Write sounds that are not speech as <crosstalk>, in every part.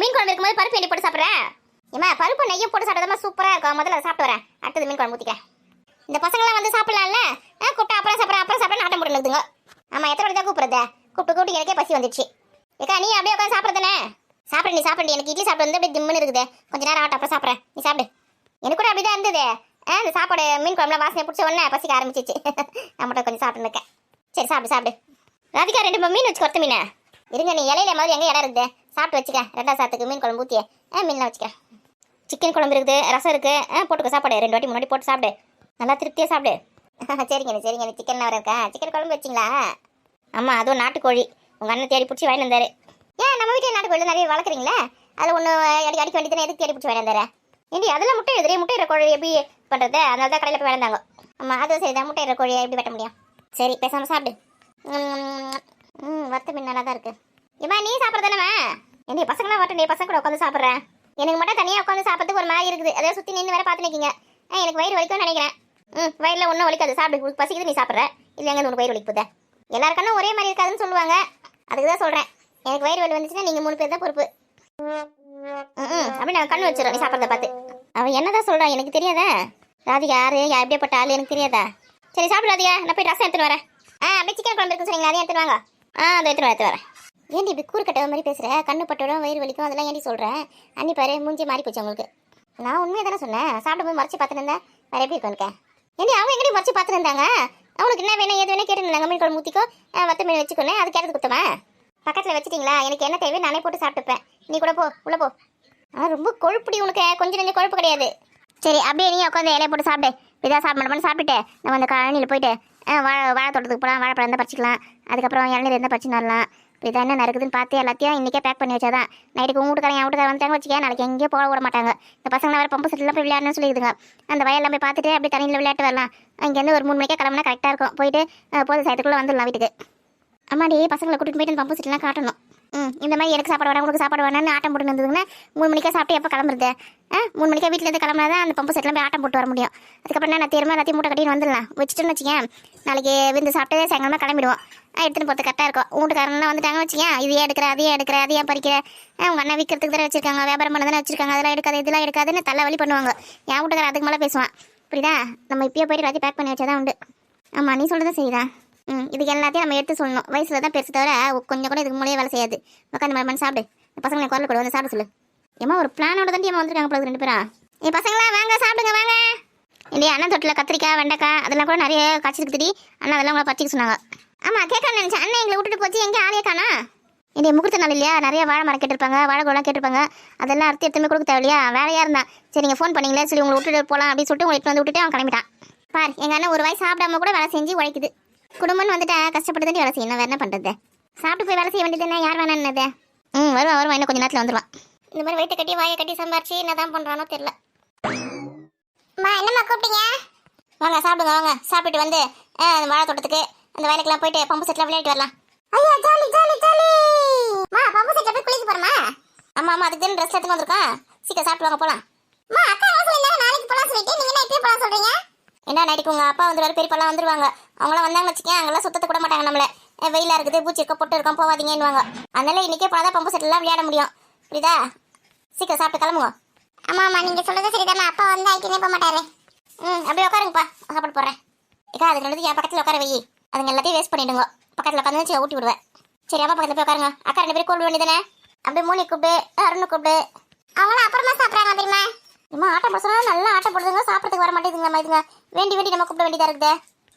மீன் குழம்பு இருக்கும்போது பருப்பு எண்ணி போட்டு சாப்பிட்றேன் ஏமா பருப்பு நெய்யும் போட்டு சாப்பிட்டதமா சூப்பராக இருக்கும். முதல்ல அதை சாப்பிட்டு வரேன். அடுத்தது மீன் குழம்பு ஊற்றிக்கிறேன் இந்த பசங்களாம் வந்து சாப்பிடலாம்ல? ஆ கூப்பிட்டு அப்புறம் சாப்பிட்றேன் அப்புறம் சாப்பிட்றேன் ஆட்டம் போட்டுருக்குதுங்க ஆமாம் எத்தனை தான் கூப்பிடுறது? கூப்பிட்டு கூப்பிட்டு எனக்கே பசி வந்துடுச்சு ஏக்கா நீ அப்படியே உட்காந்து சாப்பிட்றதுனே சாப்பிடு நீ சாப்பிடு. எனக்கு இட்லி சாப்பிட்டு வந்து அப்படியே திம்முன்னு இருக்குது. கொஞ்ச நேரம் ஆட்டம் அப்புறம் சாப்பிட்றேன். நீ சாப்பிடு. எனக்கு கூட அப்படிதான் இருந்தது. ஆ இந்த சாப்பாடு மீன் குழம்புல வாசனை பிடிச்ச உடனே பசிக்க ஆரம்பிச்சிச்சு <laughs> நான் மட்டும் கொஞ்சம் சாப்பிட்டுருக்கேன் சரி சாப்பிடு சாப்பிடு. ராதிகா ரெண்டு மீன் வச்சு கொத்த மீனை? இருங்க நீ இலையில மாதிரி எங்கே இடம் இருக்குது? சாப்பிட்டு வச்சுக்க. ரெண்டாவது சாத்துக்கு மீன் குழம்பு ஊற்றிய ஆ மீன்லாம் வச்சுக்க. சிக்கன் குழம்பு இருக்குது ரசம் இருக்குது ஆ போட்டுக்க சாப்பாடு. ரெண்டு வாட்டி முன்னாடி போட்டு சாப்பிடு. நல்லா திருப்தியாக சாப்பிடு. <laughs> சரிங்க சரிங்க சிக்கன் வர இருக்கா? சிக்கன் குழம்பு வச்சிங்களா? ஆமாம் அதுவும் நாட்டுக்கோழி. உங்கள் அண்ணன் தேடி பிடிச்சி வாங்கி வந்தாரு. ஏன் நம்ம வீட்டில் நாட்டுக்கோழி நிறைய வளர்க்குறீங்களே? அதில் ஒன்று அடி அடிக்க வேண்டியதுன்னு எதுக்கு தேடி பிடிச்சி வாங்கி வந்தாரு? ஏண்டி அதில் முட்டை எழுதுறே முட்டை கோழி எப்படி பண்ணுறது அதனால தான் கடையில் போய் வளர்ந்தாங்க ஆமாம் அதுவும் சரி தான் முட்டை கோழியை எப்படி வெட்ட முடியும்? சரி பேசாமல் சாப்பிடு. ம், ம் வறுத்த மீன் நல்லா தான் இருக்கு. ஏமா நீ சாப்பிட்றது தானே என்னை பசங்களாம் வரட்டும் நீ பசங்க கூட உட்காந்து சாப்பிட்றேன் எனக்கு மட்டும் தனியாக உட்காந்து சாப்பிட்றதுக்கு ஒரு மாதிரி இருக்குது. அதே சுற்றி நின்று வேற பார்த்து நிற்கிங்க ஆ எனக்கு வயிறு வலிக்கும்னு நினைக்கிறேன். ம் வயிறில் ஒன்றும் வலிக்காது. சாப்பிடு உனக்கு பசிக்குது நீ சாப்பிட்ற. இல்லை எங்கே உனக்கு வயிறு வலிக்குதா எல்லாருக்கணும் ஒரே மாதிரி இருக்காதுன்னு சொல்லுவாங்க. அதுக்கு தான் சொல்கிறேன் எனக்கு வயிறு வலி வந்துச்சுன்னா நீங்கள் மூணு பேர் தான் பொறுப்பு. ம் அப்படி நான் கண்ணு வச்சிடறோம் நீ சாப்பிட்றத பார்த்து. அவன் என்னதான் சொல்கிறான் எனக்கு தெரியாதா? ராதிகா யாரு? யா எப்படிப்பட்ட ஆள்? எனக்கு தெரியாதா? சரி சாப்பிடு ராதிகா. நான் போய் ரசம் எடுத்துன்னு வரேன். ஆ அப்படியே சிக்கன் குழம்பு இருக்குன்னு சொன்னீங்களா அதையும் எடுத்துன்னு வாங்க. ஆ அதை எடுத்துன்னு எடுத்து வரேன். ஏன்டி இப்படி கூறு மாதிரி பேசுகிற கண்ணு பட்டோடும் வயிறு வலிக்கும் அதெல்லாம் ஏன்டி சொல்கிறேன் அன்னி பாரு மூஞ்சி மாறி போச்சு உங்களுக்கு நான் உண்மையை தானே சொன்னேன். சாப்பிடும்போது மறைச்சு பார்த்துட்டு இருந்தேன். வேற எப்படி இருக்கேன் ஏன்டி அவங்க எங்கடி மறைச்சி பார்த்துட்டு இருந்தாங்க? அவனுக்கு என்ன வேணும் ஏது வேணும் கேட்டுருந்தாங்க மீன் குழம்பு ஊற்றிக்கோ வத்த மீன் வச்சுக்கோனே அது கேட்டது குத்தமா? பக்கத்தில் வச்சிட்டிங்களா? எனக்கு என்ன தேவை நானே போட்டு சாப்பிட்டுப்பேன். நீ கூட போ உள்ளே போ. ஆ ரொம்ப கொழுப்புடி உனக்கு. கொஞ்சம் கொஞ்சம் கொழுப்பு கிடையாது. சரி அப்படியே நீ உட்காந்து இலையை போட்டு சாப்பிடு. இதாக சாப்பிட மாட்டோம்னு சாப்பிட்டுட்டு நம்ம அந்த கழனியில் போயிட்டு வாழை வாழை தோட்டத்துக்கு போகலாம் வாழைப்பழம் இருந்தால் பறிச்சிக்கலாம். அதுக்கப்புறம் இளநீர் இருந்தால் பறிச்சுன்னு வரலாம். இதான் என்ன நடக்குதுன்னு பார்த்து எல்லாத்தையும் இன்றைக்கே பேக் பண்ணி வச்சாதான். நைட்டுக்கு உங்கள் வீட்டுக்காரன் என் வீட்டுக்காரன் வந்துட்டாங்க வச்சுக்க நாளைக்கு எங்கேயும் போக விட மாட்டாங்க. இந்த பசங்க வேறு பம்பு செட்டில் போய் விளையாடணும்னு சொல்லிடுதுங்க அந்த வயலில் போய் பார்த்துட்டு அப்படியே தண்ணியில் விளையாட்டு வரலாம். இங்கேருந்து ஒரு மூணு மணிக்கே கிளம்புனா கரெக்டாக இருக்கும். போயிட்டு ஆ, போதும் சாயத்துக்குள்ளே வந்துடலாம் வீட்டுக்கு. அம்மாடி பசங்களை கூட்டிகிட்டு போயிட்டு பம்பு செட்டிலாம் காட்டணும். ம் இந்த மாதிரி எனக்கு சாப்பாடு வேணாம் உங்களுக்கு சாப்பாடு வேணாம்னு ஆட்டம் போட்டு இருந்ததுங்கன்னா மூணு மணிக்கா சாப்பிட்டு எப்போ கிளம்புறது? ஆ மூணு மணிக்கா வீட்டில் இருந்து கிளம்புனா தான் அந்த பம்பு செட்டில் போய் ஆட்டம் போட்டு வர முடியும். அதுக்கப்புறம் நான் திரும்ப எல்லாத்தையும் மூட்டை கட்டின்னு வந்துடலாம். வச்சுட்டுன்னு வச்சுக்கேன் நாளைக்கு விருந்து சாப்பிட்டு சாயங்காலமாக கிளம்பிடுவோம். ஆ, போகிறது கரெக்டாக இருக்கும். வீட்டுக்காரங்களாம் வந்துட்டாங்க வச்சுக்கேன் இதையே எடுக்கிற அதையே எடுக்கிற அதையே பறிக்கிற. உங்கள் அண்ணா விற்கிறதுக்கு தானே வச்சிருக்காங்க வியாபாரம் பண்ண தானே வச்சிருக்காங்க அதெல்லாம் எடுக்காது இதெல்லாம் எடுக்காதுன்னு தலைவலி பண்ணுவாங்க. என் வீட்டுக்காரர் அதுக்கு மேலே பேசுவான். புரியுதா? நம்ம இப்பயே போயிட்டு எல்லாத்தையும் பேக் பண்ணி வச்சாதான் உண்டு. ஆமாம் நீ சொல்கிறது சரிதான். ம் இதுக்கு எல்லாத்தையும் நம்ம எடுத்து சொல்லணும். வயசுல தான் பெருசு தவிர கொஞ்சம் கூட இதுக்கு மூலையே வேலை செய்யாது. உட்காந்து மணி சாப்பிடு. இந்த பசங்களை குரல் கூட வந்து சாப்பிட சொல்லு. ஏமா ஒரு பிளானோட தான் ஏமா வந்துருக்காங்க போல ரெண்டு பேரா? ஏ பசங்களா வாங்க சாப்பிடுங்க வாங்க. இல்லையா அண்ணன் தொட்டில் கத்திரிக்காய் வெண்டைக்காய் அதெல்லாம் கூட நிறைய காய்ச்சிருக்குடி அண்ணா அதெல்லாம் உங்களை பறிச்சிக்க சொன்னாங்க. ஆமாம் கேட்கணும்னு நினச்சேன். அண்ணன் எங்களை விட்டுட்டு போச்சு. எங்கே ஆளே காணா? என்னுடைய முகூர்த்த நாள் இல்லையா? நிறைய வாழை மரம் கேட்டிருப்பாங்க வாழை கோலாம் கேட்டிருப்பாங்க. அதெல்லாம் அறுத்து எடுத்துமே கொடுக்க தேவையில்லையா? வேலையாக இருந்தான் சரி நீங்கள் ஃபோன் பண்ணீங்களே சரி உங்களை விட்டுட்டு போகலாம் அப்படின்னு சொல்லிட்டு உங்களை எடுத்து வந்து விட்டுட்டு அவன் கிளம்பிட்டான். பார் எங்கள் அண்ணன் ஒரு வயசு சாப்பிடாம கூட வேலை செஞ்சு உழைக்குது. குடும்பம்னு வந்துட்டா கஷ்டப்பட்டு தான் வேலை செய்யணும். வேற என்ன பண்ணுறது சாப்பிட்டு போய் வேலை செய்ய வேண்டியது என்ன யார் வேணான்னது ம் வருவான் வருவான். இன்னும் கொஞ்ச நேரத்தில் வந்துருவான். இந்த மாதிரி வயிற்று கட்டி வாயை கட்டி சம்பாரிச்சு என்ன தான் பண்ணுறானோ தெரில அம்மா என்னம்மா கூப்பிட்டீங்க? வாங்க சாப்பிடுங்க வாங்க. சாப்பிட்டு வந்து வாழை தோட்டத்துக்கு அந்த வயலுக்குலாம் போயிட்டு பம்பு செட்டில் விளையாட்டு வரலாம். ஐயா ஜாலி ஜாலி ஜாலி! மா பம்பு செட்டில் போய் குளிக்க போறமா? ஆமா ஆமா அதுக்கு ட்ரெஸ் எடுத்து வந்திருக்கோம். சீக்கிரம் சாப்பிட்டு வாங்க போலாம். அம்மா அக்கா நாளைக்கு போலாம் சொல்லிட்டு நீங்க என்ன இப்பயே போலாம் சொல்றீங்க? என்ன நைட்டுக்கு உங்க அப்பா வந்து வேற பெரியப்பாலாம் வந்துருவாங்க. அவங்களாம் வந்தாங்க வச்சுக்கேன் அங்கெல்லாம் சுத்தத்தை கூட மாட்டாங்க நம்மள. அஹ் வெயிலா இருக்குது பூச்சி இருக்க பொட்டு இருக்கோம் போவாதீங்கன்னுவாங்க. அதனால இன்னைக்கே போனாதான் பம்பு செட்டிலாம் விளையாட முடியும். புரியுதா? சீக்கிரம் சாப்பிட்டு கிளம்புங்க ஆமா ஆமா நீங்க சொல்றது சரிதான் அப்பா வந்து ஐக்கியமே போக மாட்டாரு. ம் அப்படியே உட்காருங்கப்பா. சாப்பாடு போடுறேன். ஏக்கா அதுக்கு ரெண்டு என் பக்கத்தில் உட்கார வை. அதுங்க எல்லாத்தையும் வேஸ்ட் பண்ணிடுங்க. பக்கத்தில் உட்காந்து ஊட்டி விடுவேன். சரி அம்மா பக்கத்தில் போய் உட்காருங்க. அக்கா ரெண்டு பேரும் கூப்பிட வேண்டியதானே அப்படியே மூணி கூப்பிடு அருண் கூப்பிடு. அவங்களும் அப்புறமா சாப்பிட்றாங்க தெரியுமா? இம்மா ஆட்டம் பசங்களாம் நல்லா ஆட்டம் போடுதுங்க சாப்பிட்றதுக்கு வர மாட்டேங்குதுங்களா இதுங்க. வேண்டி வேண்டி நம்ம கூப்பிட வேண்டியதாக இருக்குது?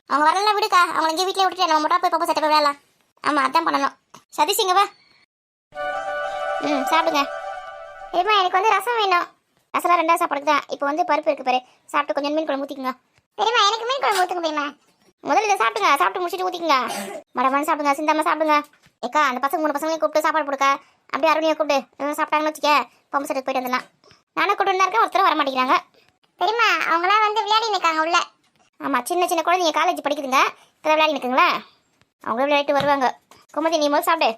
அவங்க வரலாம் விடுக்கா அவங்க இங்கே வீட்டிலே விட்டுட்டு நம்ம மட்டும் போய் பப்பா சட்டை போய் விளையாடலாம். ஆமாம் அதான் பண்ணணும். சதீஷிங்க வா. ம் சாப்பிடுங்க. ஏமா எனக்கு வந்து ரசம் வேணும். ரசம்லாம் ரெண்டாவது சாப்பாடுக்கு தான். இப்போ வந்து பருப்பு இருக்கு பாரு. சாப்பிட்டு கொஞ்சம் மீன் குழம்பு ஊற்றிக்குங்க தெரியுமா எனக்கு மீன் குழம்பு ஊற்றுங்க தெரியுமா முதல்ல இதை சாப்பிடுங்க சாப்பிட்டு முடிச்சுட்டு ஊற்றிக்குங்க மடமான சாப்பிடுங்க சிந்தாம சாப்பிடுங்க. ஏக்கா அந்த பசங்க மூணு பசங்களையும் கூப்பிட்டு சாப்பாடு கொடுக்க அப்படியே அருணியை கூப்பிட்டு இவங்க சாப்பிட்டாங்கன்னு வச்சுக்க பம்பு செட்டுக்கு போயிட்டு வந்துடலாம். நானும் கூப்பிட்டு இருக்கேன் ஒருத்தர் வர மாட்டேங்கிறாங்க தெரியுமா அவங்களாம் வந்து விளையாடி நிற்காங்க உள்ள. ஆமாம் சின்ன சின்ன குழந்தைங்க காலேஜ் படிக்குதுங்க. இப்போ விளையாடி நிற்குங்களா அவங்க விளையாடிட்டு வருவாங்க. குமதி நீ முதல் சாப்பிடு.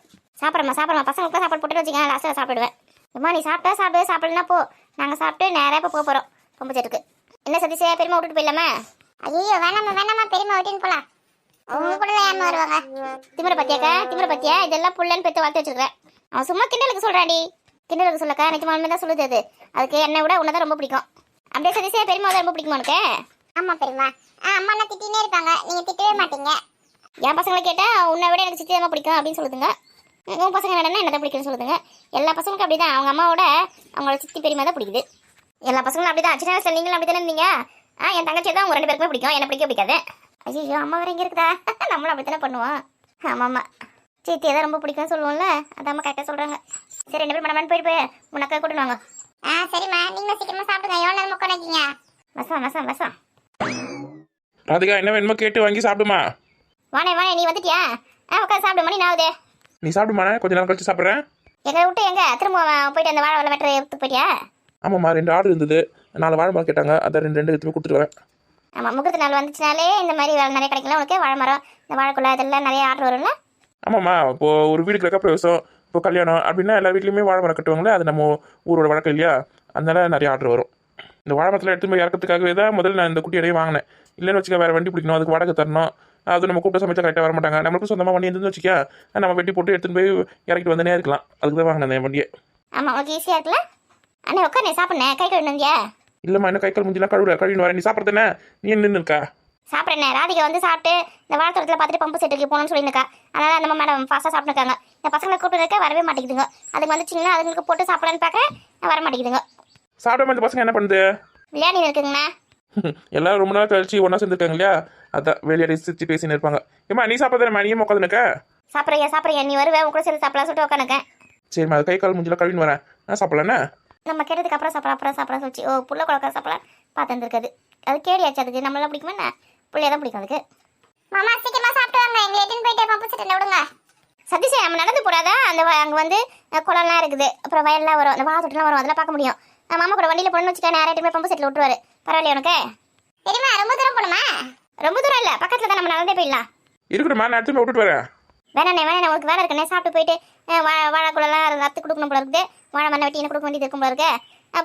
சாப்பிட்றமா சாப்பிட்றமா பசங்களுக்கு சாப்பாடு போட்டு வச்சுக்க லாஸ்ட்டாக சாப்பிடுவேன். அம்மா நீ சாப்பிட்டா சாப்பிடு சாப்பிடலாம் போ. நாங்கள் சாப்பிட்டு நேராக இப்போ போக போகிறோம் செட்டுக்கு. என்ன சதீஷே பெருமை விட்டுட்டு போயிடலாமா? ஐயோ வேணாமா வேணாமா பெருமை விட்டுன்னு போலாம். உங்க கூட ஏமா வருவாங்க. திமிர பத்தியாக்கா? திமிர பத்தியா? இதெல்லாம் புள்ளன்னு பெத்து வளர்த்து வச்சிருக்கேன் அவன் சும்மா கிண்டலுக்கு சொல்றாடி கிண்டலுக்கு சொல்லக்கா நிஜமாலுமே தான் சொல்லுது அது. அதுக்கு என்னை விட உன்னை தான் ரொம்ப பிடிக்கும். அப்படியே சதீஷே பெரியமா தான் ரொம்ப பிடிக்குமா உனக்கு? ஆமா பெரியமா அம்மா எல்லாம் திட்டினே இருப்பாங்க. நீங்க திட்டவே மாட்டீங்க. என் பசங்களை கேட்டால் உன்னை விட எனக்கு சித்தி தான் பிடிக்கும் அப்படின்னு சொல்லுதுங்க. உன் பசங்க என்னன்னா என்ன தான் பிடிக்கும்னு சொல்லுதுங்க. எல்லா பசங்களுக்கும் அப்படி தான் அவங்க அம்மாவோட அவங்களோட சித்தி பெரியமா தான் பிடிக்குது. எல்லா பசங்களும் அப்படி தான் சின்ன வயசுல நீங்களும் அப்படி தானே இருந்தீங்க? ஆ என் தங்கச்சி தான் உங்க ரெண்டு பேருக்குமே பிடிக்கும். என்ன பிடிக்க பிடிக்காது. ஐயோ அம்மா வேற எங்கே இருக்குதா? நம்மளும் அப்படி தானே பண்ணுவோம். ஆமாம் ஆமாம் சித்தியை தான் ரொம்ப பிடிக்கும்னு சொல்லுவோம்ல. அதான் அம்மா கரெக்டாக சொல்கிறாங்க சரி ரெண்டு பேரும் மனமான்னு போயிட்டு போய் உனக்கா கூட்டிட்டு வாங்க. ஆ சரிம்மா. நீங்களும் சீக்கிரமா சாப்பிடுங்க. எவ்வளவு நேரம் உட்காந்துருக்கீங்க வசம் வசம் வசம். ராதிகா என்ன வேணுமோ கேட்டு வாங்கி சாப்பிடுமா? வானே வானே நீ வந்துட்டியா? ஆ உட்காந்து சாப்பிடு மணி நான் ஆகுதே நீ சாப்பிடுமாண்ணே கொஞ்ச நேரம் கழிச்சு சாப்பிட்றேன். எங்களை விட்டு எங்க? திரும்ப போயிட்டு அந்த வாழை வலை வெட்டுற எடுத்து போயிட்டியா? ஆமாம்மா ரெண்டு ஆர்டர் இருந்தது. நாலு வாழை மரம் கேட்டாங்க. அதை ரெண்டு ரெண்டு எடுத்து கொடுத்துட்டு வரேன். ஆமாம் முகூர்த்த நாள் வந்துச்சுனாலே இந்த மாதிரி வேலை நிறைய கிடைக்கல உனக்கு வாழை மரம் இந்த வாழைக்குள்ள இதெல்லாம் நிறைய ஆர்டர் வரும்ல? ஆமாம்மா இப்போ ஒரு வீடு கிரக பிரவேசம். இப்போ கல்யாணம் அப்படின்னா எல்லா வீட்லையுமே வாழை மரம் கட்டுவாங்களே அது நம்ம ஊரோட வழக்கம் இல்லையா? அதனால நிறைய ஆர்டர் வரும். இந்த வாழை மரத்தில் எடுத்து போய் இறக்கிறதுக்காகவே தான் முதல்ல நான் இந்த குட்டி இடையே வாங்கினேன். இல்லைன்னு வச்சுக்க வேறு வண்டி பிடிக்கணும் அதுக்கு வாடகை தரணும். அது நம்ம கூப்பிட்ட சமைச்சா கரெக்டாக வர மாட்டாங்க. நம்மளுக்கு சொந்தமாக வண்டி இருந்துன்னு வச்சுக்க நம்ம வெட்டி போட்டு எடுத்துன்னு போய் இறக்கிட்டு வந்தனே இருக்கலாம். அதுக்கு தான் வாங்கினேன் என் வண்டியை. ஆமாம் உனக்கு ஈஸியாக இருக்குல்ல? அண்ணே உட்காந்து சாப்பிட்ணேன் கை கழுவி வந்தியா? இல்லைம்மா என்ன கை கால் முடிஞ்சலாம் கழுவுற? கழுவின்னு வரேன். நீ சாப்பிட்றதுனே நீ நின்று இருக்கா சாப்பிட்றேன். ராதிகா வந்து சாப்பிட்டு இந்த வாழைத்தோட்டத்தில் பார்த்துட்டு பம்பு செட்டுக்கு போகணும்னு சொல்லியிருக்கா. அதனால அந்த மேடம் ஃபாஸ்ட்டாக சாப்பிட்டுருக்காங்க. இந்த பசங்களை கூப்பிட்டு இருக்க வரவே மாட்டேங்குதுங்க. அதுக்கு வந்துச்சிங்கன்னா அதுங்களுக்கு போட்டு சாப்பிடலான்னு பார்க்க வர மாட்டேங்குதுங்க. சாப்பிடாம இந்த பசங்க என்ன பண்ணுது? விளையாடி இருக்குங்கண்ணா. <laughs> எல்லாரும் ரொம்ப நாள் கழிச்சு ஒன்றா சேர்ந்துருக்காங்க இல்லையா? அதான் வெளியாடி சிரிச்சு பேசின்னு இருப்பாங்க. ஏம்மா நீ சாப்பிட்றதுமா நீயும் உட்காந்துருக்க சாப்பிட்றியா சாப்பிட்றியா? நீ வருவே உன் கூட சேர்ந்து சாப்பிடலாம் சொல்லிட்டு உட்காந்துக்கேன் சரிம்மா அது கை கால் முடிஞ்சலாம் கழுவின்னு வரேன். நான் சாப்பிட்லாண்ணே நம்ம கேட்டதுக்கு அப்புறம் சாப்பிட அப்புறம் சாப்பிட சொல்லிச்சு. ஓ புள்ள குழக்கா சாப்பிடலாம் பார்த்து இருந்திருக்காது. அது கேடியாச்சு அதுக்கு? நம்மளாம் பிடிக்குமா என்ன? புள்ளைய தான் பிடிக்கும் அதுக்கு. மாமா சீக்கிரமா சாப்பிட்டு வாங்க. எங்களை எட்டுன்னு போயிட்டு பம்பு செட்டில் விடுங்க. சதீஷ் நம்ம நடந்து போடாதா அந்த அங்க வந்து குளம்லாம் இருக்குது. அப்புறம் வயல்லாம் வரும். அந்த வாழத்தொட்டுலாம் வரும். அதெல்லாம் பார்க்க முடியும். மாமா கூட வண்டியில் போடணும்னு வச்சுக்க நேரம் போய் பம்பு செட்டில் விட்டுருவாரு. பரவாயில்லையா உனக்கு? பெரியமா ரொம்ப தூரம் போகணுமா ரொம்ப தூரம் இல்லை. பக்கத்தில் தான் நம்ம நடந்தே போயிடலாம். இருக்கட்டும்மா நான் எடுத்து விட்டுட்டு வரேன். வேணாண்ணே வேணாண்ணே உனக்கு வேலை இருக்குண்ணே. சாப்பிட்டு போயிட்டு அஹ், வா வாழைக்குள்ளலாம் அறுத்து கொடுக்கணும் போல இருக்குது. வாழை மண்ணை வெட்டி எனக்கு கொடுக்க வேண்டியது இருக்கும் போல இருக்கு.